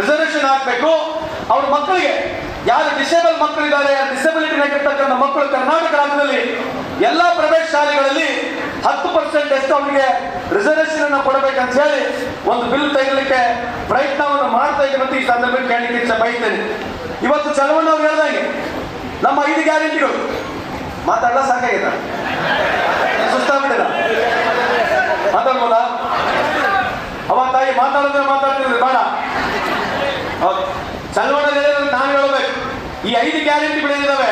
ರಿಸರ್ವೇಷನ್ ಆಗಬೇಕು. ಅವ್ರ ಮಕ್ಕಳಿಗೆ ಯಾರು ಡಿಸೇಬಲ್ ಮಕ್ಕಳಿದ್ದಾರೆ, ಯಾರು ಡಿಸಬಿಲಿಟಿ ಇರ್ತಕ್ಕಂಥ ಮಕ್ಕಳು ಕರ್ನಾಟಕ ರಾಜ್ಯದಲ್ಲಿ ಎಲ್ಲ ಪ್ರೈವೇಟ್ ಶಾಲೆಗಳಲ್ಲಿ ಹತ್ತು ಪರ್ಸೆಂಟ್ ಎಷ್ಟು ಅವರಿಗೆ ರಿಸರ್ವೇಶನ್ ಅನ್ನು ಕೊಡಬೇಕಂತ ಹೇಳಿ ಒಂದು ಬಿಲ್ ತೆಗಿಲಿಕ್ಕೆ ಪ್ರಯತ್ನವನ್ನು ಮಾಡ್ತಾ ಇದ್ದೀವಿ ಈ ಸಂದರ್ಭಕ್ಕೆ ಕೇಳಲಿಕ್ಕೆ ಇಚ್ಛೆ ಬಯಸ್ತೇನೆ. ಇವತ್ತು ಚಲವಣ್ಣ ಅವ್ರು ಹೇಳ್ದಂಗೆ, ನಮ್ಮ ಐದು ಗ್ಯಾರಂಟಿಗಳು ಮಾತಾಡಲ್ಲ ಸಾಕಾಗಿದೆ. ಸುಸ್ತಾಗ್ಬಿಟ್ಟಿಲ್ಲ ಮಾತಾಡ್ಬೋದ? ಅವ ತಾಯಿ ಮಾತಾಡಿದ್ರೆ ಮಾತಾಡ್ತಿದ್ರು, ಬೇಡ. ಹೌದು. ಚಲವಣ್ಣ ನಾನು ಹೇಳಬೇಕು. ಈ ಐದು ಗ್ಯಾರಂಟಿಗಳು ಏನಿದಾವೆ?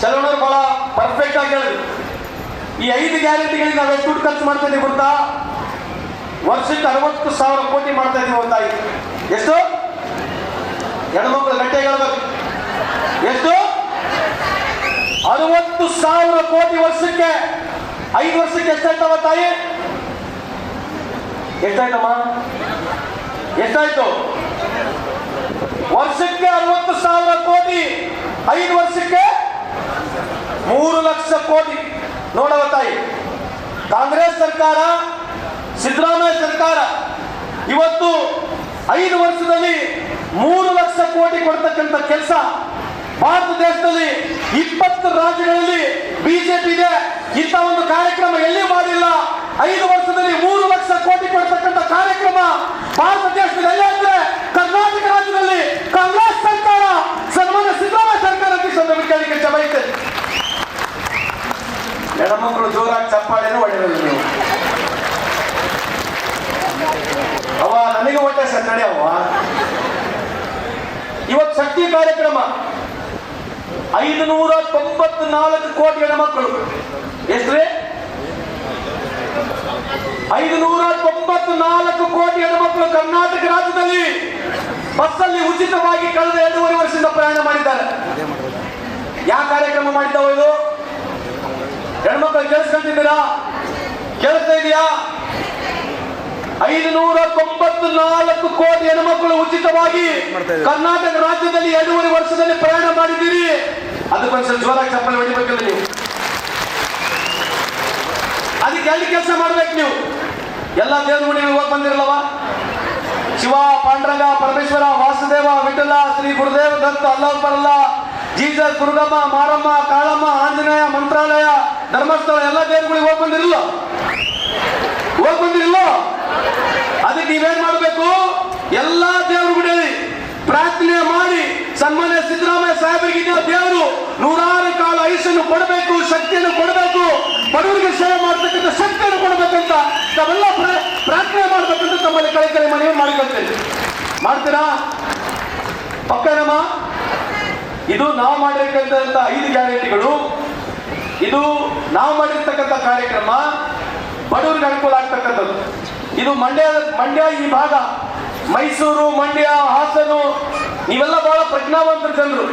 ಚಲವಣ್ಣ ಬಹಳ ಪರ್ಫೆಕ್ಟ್ ಆಗಿ ಹೇಳಿದ್ರು. ಈ ಐದು ಗ್ಯಾರಂಟಿಗಳಿಗೆ ನಾವು ಎಷ್ಟು ಖರ್ಚು ಮಾಡ್ತಾ ಇದೀವಿ ಗೊತ್ತಾ? ವರ್ಷಕ್ಕೆ ಅರವತ್ತು ಸಾವಿರ ಕೋಟಿ ಮಾಡ್ತಾ ಇದೀವಿ ಗೊತ್ತಾಯ್ತು ತಾಯಿ ಎಷ್ಟು ಹೆಣ್ಮಕ್ಳು ಗಂಟೆ ಹೇಳ್ಬೇಕು. ಎಷ್ಟು? ಅರವತ್ತು ಸಾವಿರ ಕೋಟಿ ವರ್ಷಕ್ಕೆ. ಐದು ವರ್ಷಕ್ಕೆ ಎಷ್ಟಾಯ್ತವ ತಾಯಿ? ಎಷ್ಟಾಯ್ತಮ್ಮ ಎಷ್ಟಾಯ್ತು ವರ್ಷಕ್ಕೆ ಅರವತ್ತು ಸಾವಿರ ಕೋಟಿ. ಐದು ವರ್ಷಕ್ಕೆ ಮೂರು ಲಕ್ಷ ಕೋಟಿ. ನೋಡವ ತಾಯಿ, ಕಾಂಗ್ರೆಸ್ ಸರ್ಕಾರ, ಸಿದ್ದರಾಮಯ್ಯ ಸರ್ಕಾರ ಇವತ್ತು ಐದು ವರ್ಷದಲ್ಲಿ ಮೂರು ಲಕ್ಷ ಕೋಟಿ ಕೊಡ್ತಕ್ಕಂಥ ಕೆಲಸ. ಭಾರತ ದೇಶದಲ್ಲಿ ಇಪ್ಪತ್ತು ರಾಜ್ಯಗಳಲ್ಲಿ ಬಿಜೆಪಿ ಇದೆ. ಇಂಥ ಒಂದು ಕಾರ್ಯಕ್ರಮ ಎಲ್ಲಿ ಮಾಡಿಲ್ಲ? ಐದು ವರ್ಷದಲ್ಲಿ ಮೂರು ಲಕ್ಷ ಕೋಟಿ ಕೊಡ್ತಕ್ಕಂಥ ಕಾರ್ಯಕ್ರಮ ಭಾರತ ದೇಶದಲ್ಲಿ ಎಲ್ಲೇ ಅಂದ್ರೆ ಕರ್ನಾಟಕ ರಾಜ್ಯದಲ್ಲಿ ಕಾಂಗ್ರೆಸ್ ಸರ್ಕಾರ ಸನ್ಮಾನ್ಯ ಸಿದ್ದರಾಮಯ್ಯ ಸರ್ಕಾರ ಅಂತ ಈ ಸಂದರ್ಭದಲ್ಲಿ ಕೇಳಲಿಕ್ಕೆ ಇಚ್ಛೆ ಬಯಸ್ತೇನೆ ಹೆಣ್ಮಕ್ಳು ಜೋರಾಗಿ ಚಪ್ಪಾಳೆನೂ ಹೊಡೆಯಲ್ಲ ನೀವು. ಅವ ನನಗೆ ಸರ್ ಅವ ಅವ್ವ. ಇವತ್ತು ಶಕ್ತಿ ಕಾರ್ಯಕ್ರಮ. ಐದು ನೂರ ತೊಂಬತ್ನಾಲ್ಕು ಕೋಟಿ ಹೆಣ್ಮಕ್ಳು. ಎಷ್ಟ್ರಿ ಐದು ನೂರ ತೊಂಬತ್ನಾಲ್ಕು ಕೋಟಿ ಹೆಣ್ಮಕ್ಳು ಕರ್ನಾಟಕ ರಾಜ್ಯದಲ್ಲಿ ಬಸ್ಸಲ್ಲಿ ಉಚಿತವಾಗಿ ಕಳೆದ ಎರಡೂವರೆ ವರ್ಷದಿಂದ ಪ್ರಯಾಣ ಮಾಡಿದ್ದಾರೆ. ಯಾವ ಕಾರ್ಯಕ್ರಮ ಮಾಡಿದ್ದಾವ ಇದು? ಹೆಣ್ಮಕ್ಳು ಕೇಳಿಸ್ಕೊಂತಿದ್ದೀರಾ ಕೇಳ್ತಾ ಇದೆಯಾ? ಐದುನೂರ ತೊಂಬತ್ತು ನಾಲ್ಕು ಕೋಟಿ ಹೆಣ್ಮಕ್ಳು ಉಚಿತವಾಗಿ ಕರ್ನಾಟಕ ರಾಜ್ಯದಲ್ಲಿ ಎರಡೂವರೆ ವರ್ಷದಲ್ಲಿ ಪ್ರಯಾಣ ಮಾಡಿದ್ದೀರಿ. ಅದಕ್ಕೊಂದ್ಸಲ ಜೋರಾಗಿ ಚಪ್ಪಲಿ ಹೊಡಿಬೇಕಲ್ಲ ನೀವು ಅದಕ್ಕೆ ಎಲ್ಲಿ ಕೆಲಸ ಮಾಡ್ಬೇಕು ನೀವು? ಎಲ್ಲ ದೇವ್ರ ಗುಡಿಗಳಿಗೆ ಹೋಗಿ ಬಂದಿರಲ್ಲವ? ಶಿವ ಪಾಂಡ್ರಂಗ ಪರಮೇಶ್ವರ ವಾಸುದೇವ ವಿಠಲ ಶ್ರೀ ಗುರುದೇವ ದತ್ತ ಅಲ್ಲ ಬರಲ್ಲ. ಜೀಸಸ್ ದುರ್ಗಮ್ಮ, ಮಾರಮ್ಮ, ಕಾಳಮ್ಮ, ಆಂಜನೇಯ, ಮಂತ್ರಾಲಯ, ಧರ್ಮಸ್ಥಳ, ಎಲ್ಲ ದೇವರುಗಳಿಗೆ ಹೋಗಿ ಬಂದಿರಲ್ಲ. ಹೋಗಿ ಬಂದಿರಲ್ಲ. ಅದಕ್ಕೆ ನೀವೇನ್ ಮಾಡಬೇಕು? ಎಲ್ಲಾ ದೇವರುಗಳಿಗೆ ಪ್ರಾರ್ಥನೆ ಮಾಡಿ, ಸನ್ಮಾನ್ಯ ಸಿದ್ದರಾಮಯ್ಯ ಸಾಹೇಬರಿಗೆ ದೇವರು ನೂರಾರು ಕಾಲ ಐಸನ್ನು ಕೊಡಬೇಕು, ಶಕ್ತಿಯನ್ನು ಕೊಡಬೇಕು, ಬಡವರಿಗೆ ಸೇವೆ ಮಾಡ್ತಕ್ಕಂಥ ಶಕ್ತಿಯನ್ನು ಕೊಡಬೇಕಂತ ತಾವೆಲ್ಲ ಪ್ರ- ಪ್ರಾರ್ಥನೆ ಮಾಡ್ಬೇಕಂತ ತಮ್ಮಲ್ಲಿ ಕಳೆ ಕಳೆ ಮನವಿ ಮಾಡಿಕೊಳ್ತೇನೆ ಮಾಡ್ತೀರಾ? ಪಕ್ಕನಮ್ಮ? ಇದು ನಾವು ಮಾಡಿರ್ತಕ್ಕಂಥ ಐದು ಗ್ಯಾರಂಟಿಗಳು. ಇದು ನಾವು ಮಾಡಿರ್ತಕ್ಕಂಥ ಕಾರ್ಯಕ್ರಮ, ಬಡವರಿಗೆ ಅನುಕೂಲ ಆಗ್ತಕ್ಕಂಥದ್ದು. ಇದು ಮಂಡ್ಯ ಮಂಡ್ಯ ಈ ಭಾಗ, ಮೈಸೂರು, ಮಂಡ್ಯ, ಹಾಸನು, ನೀವೆಲ್ಲ ಬಹಳ ಪ್ರಜ್ಞಾವಂತರ ಜನರು.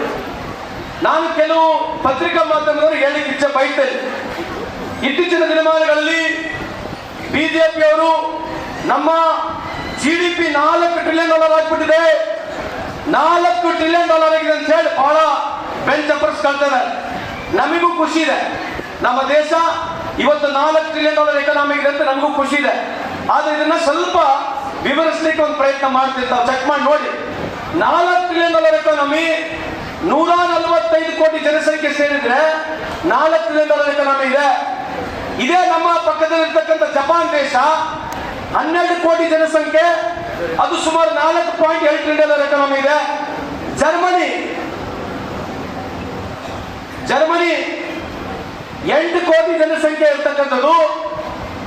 ನಾನು ಕೆಲವು ಪತ್ರಿಕಾ ಮಾಧ್ಯಮದವರು ಹೇಳಿಕ್ಕೆ ಇಚ್ಛೆ ಬಯಸ್ತೇನೆ. ಇತ್ತೀಚಿನ ದಿನಮಾನಗಳಲ್ಲಿ ಬಿಜೆಪಿಯವರು ನಮ್ಮ ಜಿ ಡಿ ಪಿ ನಾಲ್ಕು ಟ್ರಿಲಿಯನ್ ಡಾಲರ್ ಆಗ್ಬಿಟ್ಟಿದೆ. ನಾಲ್ಕು ಟ್ರಿಲಿಯನ್ ಡಾಲರ್ ಆಗಿದೆ ಅಂತ ಹೇಳಿ ಬಹಳ ಬೆಂಚ್ ಕಳ್ತಾರೆ ನಮಗೂ ಖುಷಿ ಇದೆ. ನಮ್ಮ ದೇಶ ಇವತ್ತು ನಾಲ್ಕು ಟ್ರಿಲಿಯನ್ ಡಾಲರ್ ಎಕನಾಮಿ ಇದೆ ಅಂತ ನಮಗೂ ಖುಷಿ ಇದೆ. ಆದ್ರೆ ಇದನ್ನ ಸ್ವಲ್ಪ ವಿವರಿಸ್ಲಿಕ್ಕೆ ಒಂದು ಪ್ರಯತ್ನ ಮಾಡ್ತಿರ್ತಾವೆ ಚೆಕ್ ಮಾಡಿ ನೋಡಿ. ನಾಲ್ಕು ಟ್ರಿಲಿಯನ್ ಡಾಲರ್ ಎಕನಾಮಿ ನೂರ ನಲವತ್ತೈದು ಕೋಟಿ ಜನಸಂಖ್ಯೆ ಸೇರಿದ್ರೆ ನಾಲ್ಕು ಟ್ರಿಲಿಯನ್ ಡಾಲರ್ ಎಕಾನಮಿ ಇದೆ. ಇದೇ ನಮ್ಮ ಪಕ್ಕದಲ್ಲಿರ್ತಕ್ಕಂಥ ಜಪಾನ್ ದೇಶ ಹನ್ನೆರಡು ಕೋಟಿ ಜನಸಂಖ್ಯೆ ಅದು ಸುಮಾರು ನಾಲ್ಕು ಪಾಯಿಂಟ್ ಏಳು ಟ್ರಿಲಿಯನ್ ಡಾಲರ್ ಎಕಾನಮಿ ಇದೆ. ಜರ್ಮನಿ. ಜರ್ಮನಿ ಎಂಟು ಕೋಟಿ ಜನಸಂಖ್ಯೆ ಇರ್ತಕ್ಕಂಥದ್ದು.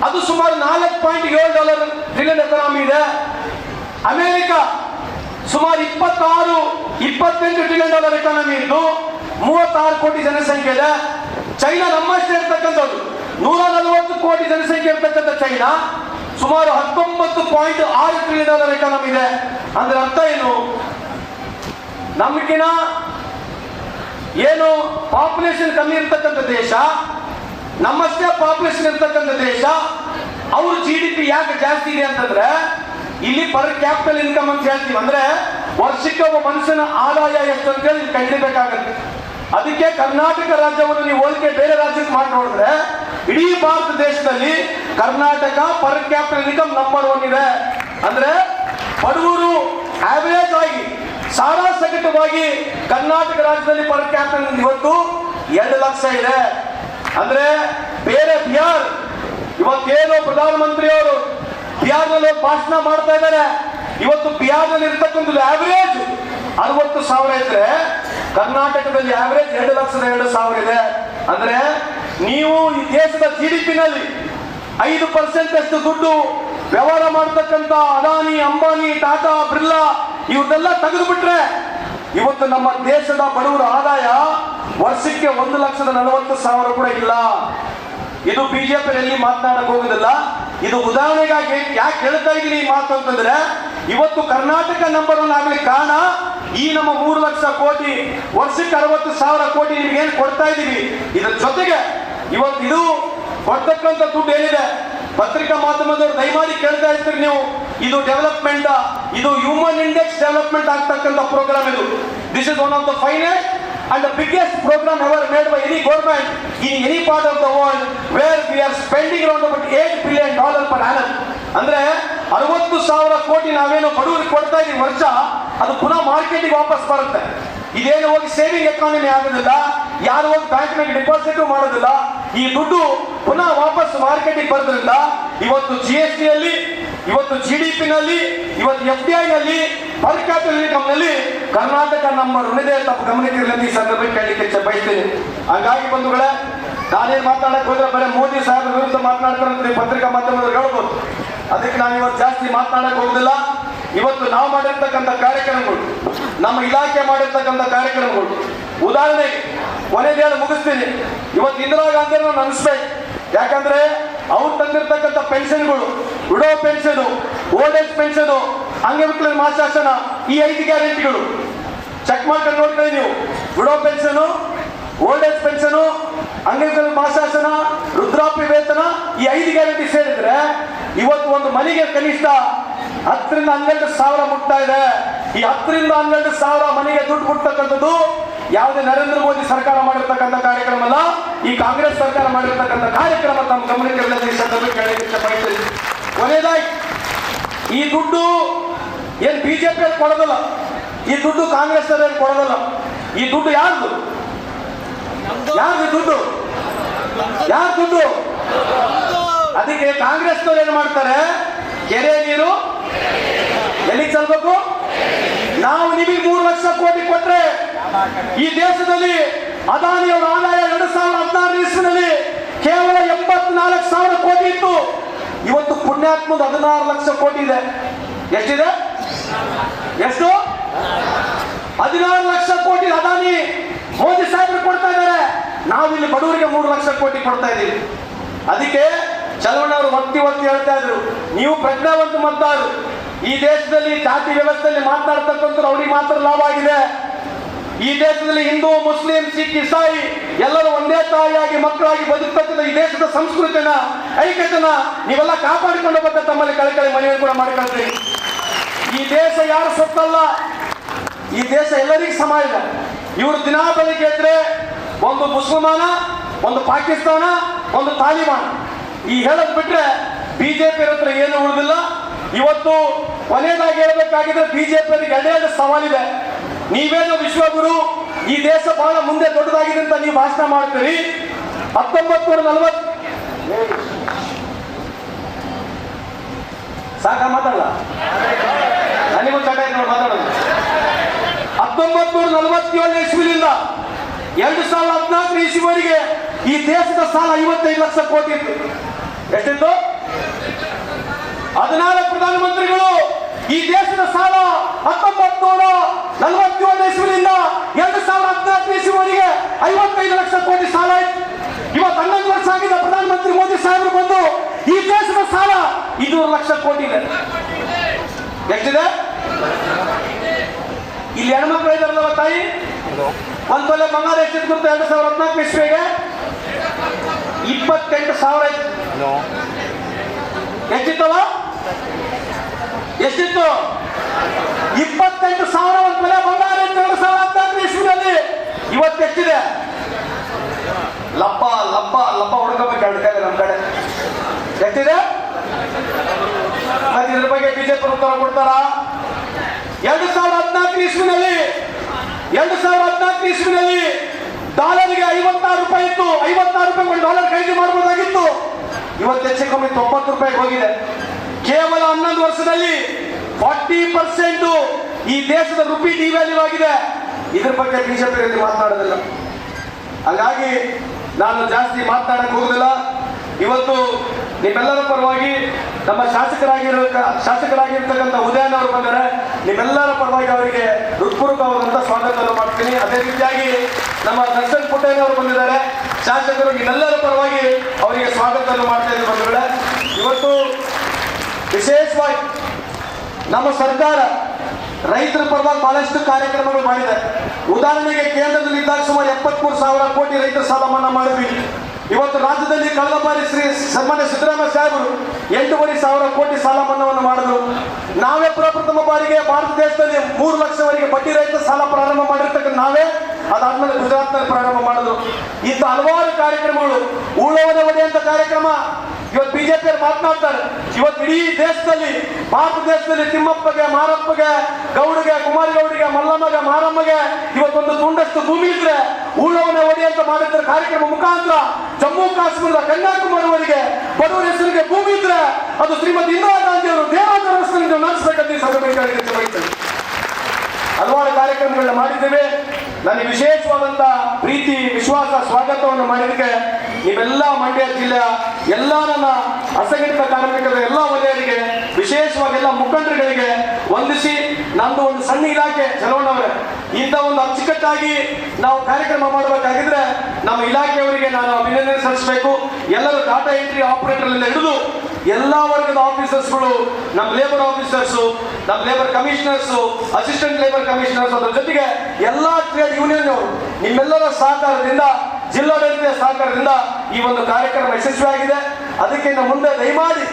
ಅದು ಸುಮಾರು ನಾಲ್ಕು ಪಾಯಿಂಟ್ ಏಳು ಡಾಲರ್ ಟ್ರಿಲಿಯನ್ ಎಕಾನಮಿ ಇದೆ. ಅಮೆರಿಕ ಸುಮಾರು ಇಪ್ಪತ್ತಾರು, ಇಪ್ಪತ್ತೆಂಟು ಟ್ರಿಲಿಯನ್ ಡಾಲರ್ ಎಕಾನಮಿ ಇದ್ದು, ಮೂವತ್ತಾರು ಕೋಟಿ ಜನಸಂಖ್ಯೆ ಇದೆ. ಚೈನಾ ನಮ್ಮಷ್ಟೇ ಇರ್ತಕ್ಕಂಥದ್ದು. ನೂರ ನಲವತ್ತು ಕೋಟಿ ಜನಸಂಖ್ಯೆ ಇರ್ತಕ್ಕಂಥ ಚೈನಾ. ಸುಮಾರು ಹತ್ತೊಂಬತ್ತು ಪಾಯಿಂಟ್ ಆರು ಟ್ರಿಲಿಯನ್ ಎಕಾನಮಿ ಇದೆ ಅಂದ್ರೆ ಅರ್ಥ ಏನು? ನಮಗಿನ ಏನು ಪಾಪ್ಯುಲೇಷನ್ ಕಮ್ಮಿ ಇರ್ತಕ್ಕಂಥ ದೇಶ, ನಮ್ಮಷ್ಟೇ ಪಾಪ್ಯುಲೇಷನ್ ಇರ್ತಕ್ಕಂಥ ದೇಶ, ಅವ್ರ ಜಿ ಡಿ ಪಿ ಯಾಕೆ ಜಾಸ್ತಿ ಇದೆ ಅಂತಂದ್ರೆ, ಇಲ್ಲಿ ಪರ್ ಕ್ಯಾಪಿಟಲ್ ಇನ್ಕಮ್ ಅಂತ ಹೇಳ್ತೀವಿ. ಅಂದ್ರೆ ವರ್ಷಕ್ಕೆ ಒಬ್ಬ ಮನುಷ್ಯನ ಆದಾಯ ಎಷ್ಟು ಅಂತ ಹೇಳಿ ಕಂಡಿಬೇಕಾಗತ್ತೆ ಅದಕ್ಕೆ ಕರ್ನಾಟಕ ರಾಜ್ಯವನ್ನು ನೀವು ಹೋಲಿಕೆ ಬೇರೆ ರಾಜ್ಯಕ್ಕೆ ಮಾಡಿ ನೋಡಿದ್ರೆ ಇಡೀ ಭಾರತ ದೇಶದಲ್ಲಿ Karnataka per capital income number one ಇದೆ. ಅಂದ್ರೆ ಬಡವರು ಆವರೇಜ್ ಆಗಿ ಸಾಲ ಸಗಟವಾಗಿ ಕರ್ನಾಟಕ ರಾಜ್ಯದಲ್ಲಿ ಪರ್ ಕ್ಯಾಪಿಟಲ್ ಇವತ್ತು ಎರಡು ಲಕ್ಷ ಇದೆ. ಅಂದ್ರೆ ಬೇರೆ ಬಿಹಾರ್, ಇವತ್ತೇನು ಪ್ರಧಾನಮಂತ್ರಿಯವರು ಬಿಹಾರ್ನಲ್ಲಿ ಹೋಗಿ ಭಾಷಣ ಮಾಡ್ತಾ ಇದ್ದಾರೆ. ಇವತ್ತು ಬಿಹಾರ್ನಲ್ಲಿ ಇರ್ತಕ್ಕಂಥದ್ದು ಆವರೇಜ್ ಅರವತ್ತು ಸಾವಿರ ಇದ್ರೆ ಕರ್ನಾಟಕದಲ್ಲಿ ಆವರೇಜ್ ಎರಡು ಲಕ್ಷದ ಎರಡು ಸಾವಿರ ಇದೆ. ಅಂದ್ರೆ ನೀವು ಈ ದೇಶದ ಜಿ ಡಿ ಪಿನಲ್ಲಿ ಐದು ಪರ್ಸೆಂಟ್ ಅಷ್ಟು ದುಡ್ಡು ವ್ಯವಹಾರ ಮಾಡತಕ್ಕಂತ ಅದಾನಿ, ಅಂಬಾನಿ, ಟಾಟಾ, ಬಿರ್ಲಾ ಇವ್ರನ್ನೆಲ್ಲ ತೆಗೆದು ಬಿಟ್ರೆ ಇವತ್ತು ನಮ್ಮ ದೇಶದ ಬಡವರ ಆದಾಯ ವರ್ಷಕ್ಕೆ ಒಂದು ಲಕ್ಷದ ನಲವತ್ತು ಸಾವಿರ ಕೂಡ ಇಲ್ಲ. ಇದು ಬಿಜೆಪಿಯಲ್ಲಿ ಮಾತನಾಡಕ್ ಹೋಗುದಿಲ್ಲ. ಇದು ಉದಾಹರಣೆಗಾಗಿ ಯಾಕೆ ಹೇಳ್ತಾ ಇದ್ದೀನಿ ಈ ಮಾತು ಅಂತಂದ್ರೆ, ಇವತ್ತು ಕರ್ನಾಟಕ ನಂಬರ್ ಒನ್ ಆಗ್ಲಿಕ್ಕೆ ಕಾರಣ ಈ ನಮ್ಮ ಮೂರು ಲಕ್ಷ ಕೋಟಿ, ವರ್ಷಕ್ಕೆ ಅರವತ್ತು ಸಾವಿರ ಕೋಟಿ ನಿಮ್ಗೆ ಏನ್ ಕೊಡ್ತಾ ಇದೀವಿ ಇದ್ರ ಜೊತೆಗೆ ಇವತ್ತು ಇದು ಬರ್ತಕ್ಕಂತ ದುಡ್ಡು ಏನಿದೆ? ಪತ್ರಿಕಾ ಮಾಧ್ಯಮದವರು ದಯಮಾಡಿ ಕೇಳ್ತಾ ಇರ್ತೀರಿ ನೀವು. ಇದು ಡೆವಲಪ್ಮೆಂಟ್ ಇದು ಹ್ಯೂಮನ್ ಇಂಡೆಕ್ಸ್ ಡೆವಲಪ್ಮೆಂಟ್ ಆಗ್ತಕ್ಕಂಥ ಪ್ರೋಗ್ರಾಮ್ ಇದು. This is one of the finest and the biggest program ever made by any government in any part of the world where we are spending around about 8 billion dollars per annum. ಅಂದ್ರೆ ಅರವತ್ತು ಸಾವಿರ ಕೋಟಿ ನಾವೇನು ಬಡವರಿಗೆ ಕೊಡ್ತಾ ಇದೀವಿ ವರ್ಷ, ಅದು ಪುನಃ ಮಾರ್ಕೆಟಿಗೆ ವಾಪಸ್ ಬರುತ್ತೆ. ಇದೇನು ಹೋಗಿ ಸೇವಿಂಗ್ ಎಕಾನಮಿ ಆಗೋದಿಲ್ಲ? ಯಾರು ಹೋಗಿ ಬ್ಯಾಂಕ್ನಾಗ ಡಿಪಾಸಿಟ್ ಮಾಡೋದಿಲ್ಲ, ಈ ದುಡ್ಡು ಪುನಃ ವಾಪಸ್ ಮಾರ್ಕೆಟಿಗೆ ಬರೋದ್ರಿಂದ ಇವತ್ತು ಜಿ ಎಸ್ ಟಿಯಲ್ಲಿ ಇವತ್ತು ಜಿ ಡಿ ಪಿ ನಲ್ಲಿ, ಇವತ್ತು ಎಫ್ ಡಿ ಐ ನಲ್ಲಿ ಪರ್ ಕ್ಯಾಪಿಟಲ್ ಇನ್ಕಮ್ನಲ್ಲಿ ಕರ್ನಾಟಕ ನಮ್ಮ ಋಣದೇ ತಪ್ಪು ಗಮನಕ್ಕಿರಲಿ ಅಂತ ಈ ಸಂದರ್ಭಕ್ಕೆ ಹೇಳಲಿಕ್ಕೆ ಇಚ್ಛೆ ಬಯಸ್ತೀನಿ. ಹಾಗಾಗಿ ಬಂಧುಗಳೇ ನಾನೇ ಮಾತಾಡಕ್ ಹೋದ್ರೆ ಬರೀ ಮೋದಿ ಸಾಹೇಬ್ರ ವಿರುದ್ಧ ಮಾತನಾಡ್ತಾರೆ ಪತ್ರಿಕಾ ಮಾಧ್ಯಮದವ್ರು ಹೇಳ್ಬೋದು. ಅದಕ್ಕೆ ನಾನು ಇವತ್ತು ಜಾಸ್ತಿ ಮಾತನಾಡಕ್ ಹೋಗುದಿಲ್ಲ. ಇವತ್ತು ನಾವು ಮಾಡಿರ್ತಕ್ಕಂಥ ಕಾರ್ಯಕ್ರಮಗಳು, ನಮ್ಮ ಇಲಾಖೆ ಮಾಡಿರ್ತಕ್ಕಂಥ ಕಾರ್ಯಕ್ರಮಗಳು ಉದಾಹರಣೆಗೆ ಕೊನೆಗೆ ಹೇಳಿ ಮುಗಿಸ್ತೀನಿ. ಇವತ್ತು ಇಂದಿರಾ ಗಾಂಧಿ ನಾನು ಯಾಕಂದ್ರೆ ಅವ್ರು ತಂದಿರ್ತಕ್ಕಂಥ ಪೆನ್ಷನ್ಗಳು, widow pension, old age pension ಅಂಗವಿಕಲ ಮಾಸಾಶನ, ಈ ಐದು ಗ್ಯಾರಂಟಿಗಳು. ಚೆಕ್ ಮಾಡ್ಕೊಂಡು ನೋಡ್ಕೊಳ್ಳಿ ನೀವು. Widow pension, old age pension ಅಂಗವಿಕಲ ಮಾಸಾಶನ ವೃದ್ಧಾಪ್ಯ ವೇತನ, ಈ ಐದು ಗ್ಯಾರಂಟಿ ಸೇರಿದ್ರೆ ಇವತ್ತು ಒಂದು ಮನೆಗೆ ಕನಿಷ್ಠ ಹತ್ತರಿಂದ ಹನ್ನೆರಡು ಸಾವಿರ ಮುಟ್ತಾ ಇದೆ. ಈ ಹತ್ತರಿಂದ ಹನ್ನೆರಡು ಸಾವಿರ ಮನೆಗೆ ದುಡ್ಡು ಮುಟ್ತಕ್ಕಂಥದ್ದು ಯಾವುದೇ ನರೇಂದ್ರ ಮೋದಿ ಸರ್ಕಾರ ಮಾಡಿರ್ತಕ್ಕಂಥ ಕಾರ್ಯಕ್ರಮ ಅಲ್ಲ ಈ ಕಾಂಗ್ರೆಸ್ ಸರ್ಕಾರ ಮಾಡಿರ್ತಕ್ಕಂಥ ಕಾರ್ಯಕ್ರಮ ತಮ್ಮ ಗಮನಕ್ಕೆ ಇಷ್ಟಪಡ್ತೀನಿ ಕೊನೆಯದಾಗಿ, ಈ ದುಡ್ಡು ಏನ್ ಬಿಜೆಪಿ ಕೊಡೋದಲ್ಲ. ಈ ದುಡ್ಡು ಕಾಂಗ್ರೆಸ್ ಏನು ಕೊಡೋದಲ್ಲ. ಈ ದುಡ್ಡು ಯಾರ್ದು? ಯಾರ್ದು ದುಡ್ಡು? ಯಾರ ದುಡ್ಡು? ಅದಕ್ಕೆ ಕಾಂಗ್ರೆಸ್ನವ್ರು ಏನ್ ಮಾಡ್ತಾರೆ? ಕೆರೆ ನೀರು ಎಲ್ಲಿಗೆ ಚಲ್ಬೇಕು? ನಾವು ನಿಮಗೆ ಮೂರು ಲಕ್ಷ ಕೋಟಿ ಕೊಟ್ರೆ ಈ ದೇಶದಲ್ಲಿ ಅದಾನಿಯವರ ಆದಾಯ ಎರಡು ಸಾವಿರದ ಹದಿನಾರು ಇಸ್ವಿನಲ್ಲಿ ಕೇವಲ ಎಂಬತ್ನಾಲ್ಕು ಸಾವಿರ ಕೋಟಿ ಇತ್ತು. ಇವತ್ತು ಪುಣ್ಯಾತ್ಮದ ಹದಿನಾರು ಲಕ್ಷ ಕೋಟಿ ಇದೆ. ಎಷ್ಟಿದೆ? ಎಷ್ಟು? ಹದಿನಾರು ಲಕ್ಷ ಕೋಟಿ ಅದಾನಿ. ಮೋದಿ ಸಾಹೇಬರು ಕೊಡ್ತಾ ಇದ್ದಾರೆ. ನಾವು ಇಲ್ಲಿ ಬಡವರಿಗೆ ಮೂರು ಲಕ್ಷ ಕೋಟಿ ಕೊಡ್ತಾ ಇದ್ದೀವಿ. ಅದಕ್ಕೆ ಚಲವಣ್ಣವರು ಒತ್ತಿ ಒತ್ತಿ ಹೇಳ್ತಾ ಇದ್ರು. ನೀವು ಪ್ರಜ್ಞಾವಂತ ಮತದಾರರು. ಈ ದೇಶದಲ್ಲಿ ಜಾತಿ ವ್ಯವಸ್ಥೆಯಲ್ಲಿ ಮಾತನಾಡ್ತಕ್ಕಂಥ ಅವ್ರಿಗೆ ಮಾತ್ರ ಲಾಭ ಆಗಿದೆ. ಈ ದೇಶದಲ್ಲಿ ಹಿಂದೂ, ಮುಸ್ಲಿಂ, ಸಿಖ್, ಇಸಾಯಿ ಎಲ್ಲರೂ ಒಂದೇ ತಾಯಿಯಾಗಿ, ಮಕ್ಕಳಾಗಿ ಬದುಕ್ತಕ್ಕಂಥ ಈ ದೇಶದ ಸಂಸ್ಕೃತಿನ, ಐಕ್ಯತನ ನೀವೆಲ್ಲ ಕಾಪಾಡಿಕೊಂಡು ಬಂದ ತಮ್ಮಲ್ಲಿ ಕಳಕಳಿ ಮನವಿ ಕೂಡ ಮಾಡಿಕೊಳ್ತೀವಿ ಈ ದೇಶ ಯಾರು ಸತ್ತಲ್ಲ? ಈ ದೇಶ ಎಲ್ಲರಿಗೂ ಸಮ ಇದೆ. ಇವರು ದಿನಾ ಬೆಳಿಗ್ಗೆ ಎದ್ರೆ ಒಂದು ಮುಸಲ್ಮಾನ, ಒಂದು ಪಾಕಿಸ್ತಾನ, ಒಂದು ತಾಲಿಬಾನ್. ಈ ಹೇಳದ್ ಬಿಟ್ರೆ ಬಿಜೆಪಿ ಹತ್ರ ಏನು ಉಳಿದಿಲ್ಲ. ಇವತ್ತು ಕೊನೆಯದಾಗಿ ಹೇಳಬೇಕಾಗಿದ್ರೆ ಬಿಜೆಪಿ ಎರಡೆರಡು ಸವಾಲಿದೆ. ನೀವೇನು ವಿಶ್ವಗುರು, ಈ ದೇಶ ಬಹಳ ಮುಂದೆ ದೊಡ್ಡದಾಗಿದೆ ಅಂತ ನೀವು ಭಾಷಣ ಮಾಡ್ತೀರಿ. ಹತ್ತೊಂಬತ್ತು ನೂರ ನಲವತ್ ಸಾಕ ಮಾತಾಡಲ್ಲ ನನಗೂ ಚಟ ನೋಡಿ ಮಾತಾಡೋದು ಹತ್ತೊಂಬತ್ತು ನೂರ ನಲವತ್ತೇಳನೇ ಇಸ್ವಿಲಿಂದ ಎರಡು ಸಾವಿರದ ಹದಿನಾಲ್ಕು ಇಸ್ವಿವರೆಗೆ ಈ ದೇಶದ ಸಾಲ ಐವತ್ತೈದು ಲಕ್ಷ ಕೋಟಿ ಇತ್ತು. ಎಷ್ಟಿತ್ತು? ಹದಿನಾಲ್ಕು ಪ್ರಧಾನಮಂತ್ರಿಗಳು ಈ ದೇಶದ ಸಾಲ ಹತ್ತೊಂಬತ್ತು ನೂರ ನಲವತ್ತೇಳನೇ ಇಸ್ವಿನಿಂದ ಎರಡು ಸಾವಿರದ ಹದಿನಾಲ್ಕು ಇಸ್ವಿವರೆಗೆ ಐವತ್ತೈದು ಲಕ್ಷ ಕೋಟಿ ಸಾಲ ಇತ್ತು ಇವತ್ತು ಹನ್ನೊಂದು ವರ್ಷ ಆಗಿದ್ದ ಪ್ರಧಾನಮಂತ್ರಿ ಮೋದಿ ಸಾಹೇಬರು ಬಂದು ಈ ದೇಶದ ಸಾಲ ಇನ್ನೂರು ಲಕ್ಷ ಕೋಟಿ ಇದೆ. ಎಷ್ಟಿದೆ? ಇಲ್ಲಿ ಹೆಣ್ಮಕ್ಳು ಇದಾರಲ್ಲ ತಾಯಿ? ಒಂದ್ ತೊಲೆ ಬಂಗಾರ ಎಷ್ಟಿತ್ತು ಗೊತ್ತಾ? ಎರಡು ಸಾವಿರದ ಹದಿನಾಲ್ಕು ಇಸ್ವಿಗೆ? ಇಪ್ಪತ್ತೆಂಟು ಸಾವಿರ ಇತ್ತು ಎಷ್ಟಿತ್ತವ? ಎಷ್ಟಿತ್ತು? ಇಪ್ಪತ್ತೆಂಟು ಸಾವಿರ ಒಂದು ಬೆಲೆ ಬಂಗಾರ ಎರಡು ಸಾವಿರ ಹದಿನಾಲ್ಕು ಇವತ್ತು ಎಷ್ಟಿದೆ? ಲಪ್ಪ ಲಪ್ಪ ಲಪ್ಪ ಹುಡುಕಬೇಕು ಎರಡು ಕೈ ನಮ್ಮ ಕಡೆ. ಎಷ್ಟಿದೆ? ಇದ್ರ ಬಗ್ಗೆ ಬಿಜೆಪಿ ಉತ್ತರ ಕೊಡ್ತಾರ? ಎರಡು ಸಾವಿರ ಹದಿನಾಲ್ಕು ಇಸ್ವಿನಲ್ಲಿ, ಎರಡು ಸಾವಿರ ಹದಿನಾಲ್ಕು ಇಸ್ವಿನಲ್ಲಿ ಡಾಲರ್ಗೆ ಐವತ್ತಾರು ರೂಪಾಯಿ ಇತ್ತು. ಐವತ್ತಾರು ರೂಪಾಯಿ ಡಾಲರ್ ಖರೀದಿ ಮಾಡಬಹುದಾಗಿತ್ತು ಇವತ್ತು ಹೆಚ್ಚು ಕಮ್ಮಿ ತೊಂಬತ್ತು ರೂಪಾಯಿಗೆ ಹೋಗಿದೆ. ಕೇವಲ ಹನ್ನೊಂದು ವರ್ಷದಲ್ಲಿ ಫಾರ್ಟಿ ಪರ್ಸೆಂಟ್ ಈ ದೇಶದ ರುಪಿ ಡಿವ್ಯಾಲ್ಯೂ ಆಗಿದೆ. ಇದ್ರ ಬಗ್ಗೆ ಬಿಜೆಪಿಯಲ್ಲಿ ಮಾತನಾಡೋದಿಲ್ಲ. ಹಾಗಾಗಿ ನಾನು ಜಾಸ್ತಿ ಮಾತನಾಡಕ್ ಹೋಗುದಿಲ್ಲ. ಇವತ್ತು ನಿಮ್ಮೆಲ್ಲರ ಪರವಾಗಿ ನಮ್ಮ ಶಾಸಕರಾಗಿರೋ ಶಾಸಕರಾಗಿರ್ತಕ್ಕಂಥ ಉದಯನ್ ಅವರು ಬಂದರೆ ನಿಮ್ಮೆಲ್ಲರ ಪರವಾಗಿ ಅವರಿಗೆ ಹೃತ್ಪೂರ್ವಕವಾದಂಥ ಸ್ವಾಗತವನ್ನು ಮಾಡ್ತೀನಿ. ಅದೇ ರೀತಿಯಾಗಿ ನಮ್ಮ ದರ್ಶನ್ ಪುಟ್ಟಯ್ಯ ಅವರು ಬಂದಿದ್ದಾರೆ. ಶಾಸಕರು ನಿಮ್ಮೆಲ್ಲರ ಪರವಾಗಿ ಅವರಿಗೆ ಸ್ವಾಗತವನ್ನು ಮಾಡ್ತಾ ಇದ್ದಾರೆ ಇವತ್ತು ವಿಶೇಷವಾಗಿ ನಮ್ಮ ಸರ್ಕಾರ ರೈತರ ಪರವಾಗಿ ಬಹಳಷ್ಟು ಕಾರ್ಯಕ್ರಮಗಳು ಮಾಡಿದೆ. ಉದಾಹರಣೆಗೆ ಕೇಂದ್ರದಲ್ಲಿ ಇದ್ದಾಗ ಸುಮಾರು ಎಪ್ಪತ್ಮೂರು ಸಾವಿರ ಕೋಟಿ ರೈತರ ಸಾಲ ಮನ್ನಾ ಮಾಡಿದ್ವಿ. ಇವತ್ತು ರಾಜ್ಯದಲ್ಲಿ ಕಳೆದ ಬಾರಿ ಶ್ರೀ ಸನ್ಮಾನ್ಯ ಸಿದ್ದರಾಮಯ್ಯ ಸಾಹೇಬರು ಎಂಟೂವರೆ ಸಾವಿರ ಕೋಟಿ ಸಾಲ ಮನ್ನಾವನ್ನು ಮಾಡಿದ್ರು. ನಾವೇ ಪ್ರಪ್ರಥಮ ಬಾರಿಗೆ ಭಾರತ ದೇಶದಲ್ಲಿ ಮೂರು ಲಕ್ಷವರೆಗೆ ಬಡ್ಡಿ ರಹಿತ ಸಾಲ ಪ್ರಾರಂಭ ಮಾಡಿರ್ತಕ್ಕಂಥ ನಾವೇ ಅದಾದ್ಮೇಲೆ ಗುಜರಾತ್ನಲ್ಲಿ ಪ್ರಾರಂಭ ಮಾಡಿದ್ರು. ಇಂಥ ಹಲವಾರು ಕಾರ್ಯಕ್ರಮಗಳು. ಉಳ್ಳವನೇ ಒಡೆಯಂತ ಕಾರ್ಯಕ್ರಮ ಇವತ್ತು ಬಿಜೆಪಿ ಮಾತನಾಡ್ತಾರೆ. ಇವತ್ತು ಇಡೀ ದೇಶದಲ್ಲಿ, ಭಾರತ ದೇಶದಲ್ಲಿ ತಿಮ್ಮಪ್ಪಗೆ, ಮಾರಪ್ಪಗೆ ಗೌಡಿಗೆ ಕುಮಾರಗೌಡಿಗೆ ಮಲ್ಲಮ್ಮಗೆ, ಮಾರಮ್ಮಗೆ ಇವತ್ತೊಂದು ತುಂಡಷ್ಟು ಭೂಮಿ ಇದ್ರೆ ಊಳವನ್ನ ಅಂತ ಮಾಡಿದ್ರ ಕಾರ್ಯಕ್ರಮ ಮುಖಾಂತರ ಜಮ್ಮು ಕಾಶ್ಮೀರದ ಕನ್ಯಾಕುಮಾರಿವರೆಗೆ ಬಡವರ ಹೆಸರಿಗೆ ಭೂಮಿ ಇದ್ರೆ ಅದು ಶ್ರೀಮತಿ ಇಂದಿರಾ ಗಾಂಧಿ ಅವರು ದೇವಾಂತರ ನಡೆಸಬೇಕಂತ ಬಯಸ್ತೇನೆ ಹಲವಾರು ಕಾರ್ಯಕ್ರಮಗಳನ್ನ ಮಾಡಿದ್ದೇವೆ. ನನಗೆ ವಿಶೇಷವಾದಂತ ಪ್ರೀತಿ, ವಿಶ್ವಾಸ, ಸ್ವಾಗತವನ್ನು ಮಾಡಿದಕ್ಕೆ ನೀವೆಲ್ಲ ಮಂಡ್ಯ ಜಿಲ್ಲೆಯ ಎಲ್ಲ ನನ್ನ ಅಸಂಘಟಿತ ಕಾರ್ಮಿಕರ ಎಲ್ಲ ವಲಯರಿಗೆ, ವಿಶೇಷವಾಗಿ ಎಲ್ಲ ಮುಖಂಡರುಗಳಿಗೆ ವಂದಿಸಿ ನಮ್ದು ಒಂದು ಸಣ್ಣ ಇಲಾಖೆ ಚಲವಣ್ಣವರೇ ಇಂಥ ಒಂದು ಅಚ್ಚುಕಟ್ಟಾಗಿ ನಾವು ಕಾರ್ಯಕ್ರಮ ಮಾಡಬೇಕಾಗಿದ್ರೆ ನಮ್ಮ ಇಲಾಖೆಯವರಿಗೆ ನಾನು ಅಭಿನಂದನೆ ಸಲ್ಲಿಸಬೇಕು. ಎಲ್ಲರೂ ಡಾಟಾ ಎಂಟ್ರಿ ಆಪರೇಟರ್ ಹಿಡಿದು ಎಲ್ಲಾ ವರ್ಗದ ಆಫೀಸರ್ಸ್ಗಳು ನಮ್ಮ ಲೇಬರ್ ಆಫೀಸರ್ಸ್ ನಮ್ಮ labour commissioners assistant labour commissioners ಅದರ ಜೊತೆಗೆ ಎಲ್ಲಾ ಟ್ರೇಡ್ ಯೂನಿಯನ್ ಅವರು, ನಿಮ್ಮೆಲ್ಲರ ಸಹಕಾರದಿಂದ ಜಿಲ್ಲಾಡಳಿತ ಸಹಕಾರದಿಂದ ಈ ಒಂದು ಕಾರ್ಯಕ್ರಮ ಯಶಸ್ವಿಯಾಗಿದೆ. ಅದಕ್ಕೆ ನಮ್ಮ ಮುಂದೆ ದಯಮಾಡಿ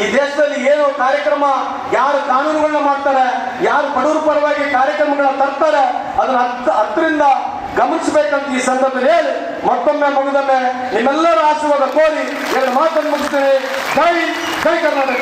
ಈ ದೇಶದಲ್ಲಿ ಏನು ಕಾರ್ಯಕ್ರಮ, ಯಾರು ಕಾನೂನುಗಳನ್ನ ಮಾಡ್ತಾರೆ, ಯಾರು ಬಡವರ ಪರವಾಗಿ ಕಾರ್ಯಕ್ರಮಗಳನ್ನ ತರ್ತಾರೆ, ಅದನ್ನ ಹತ್ತು ಹತ್ತರಿಂದ ಗಮನಿಸಬೇಕಂತ ಈ ಸಂದರ್ಭದಲ್ಲಿ ಹೇಳಿ, ಮತ್ತೊಮ್ಮೆ ಮುಗಿದೊಮ್ಮೆ ನಿಮ್ಮೆಲ್ಲರ ಆಶೀರ್ವಾದ ಕೋರಿ ಎರಡು ಮಾತನ್ನು ಮುಗಿಸ್ತೇನೆ. ಜೈ ಜೈ ಕರ್ನಾಟಕ.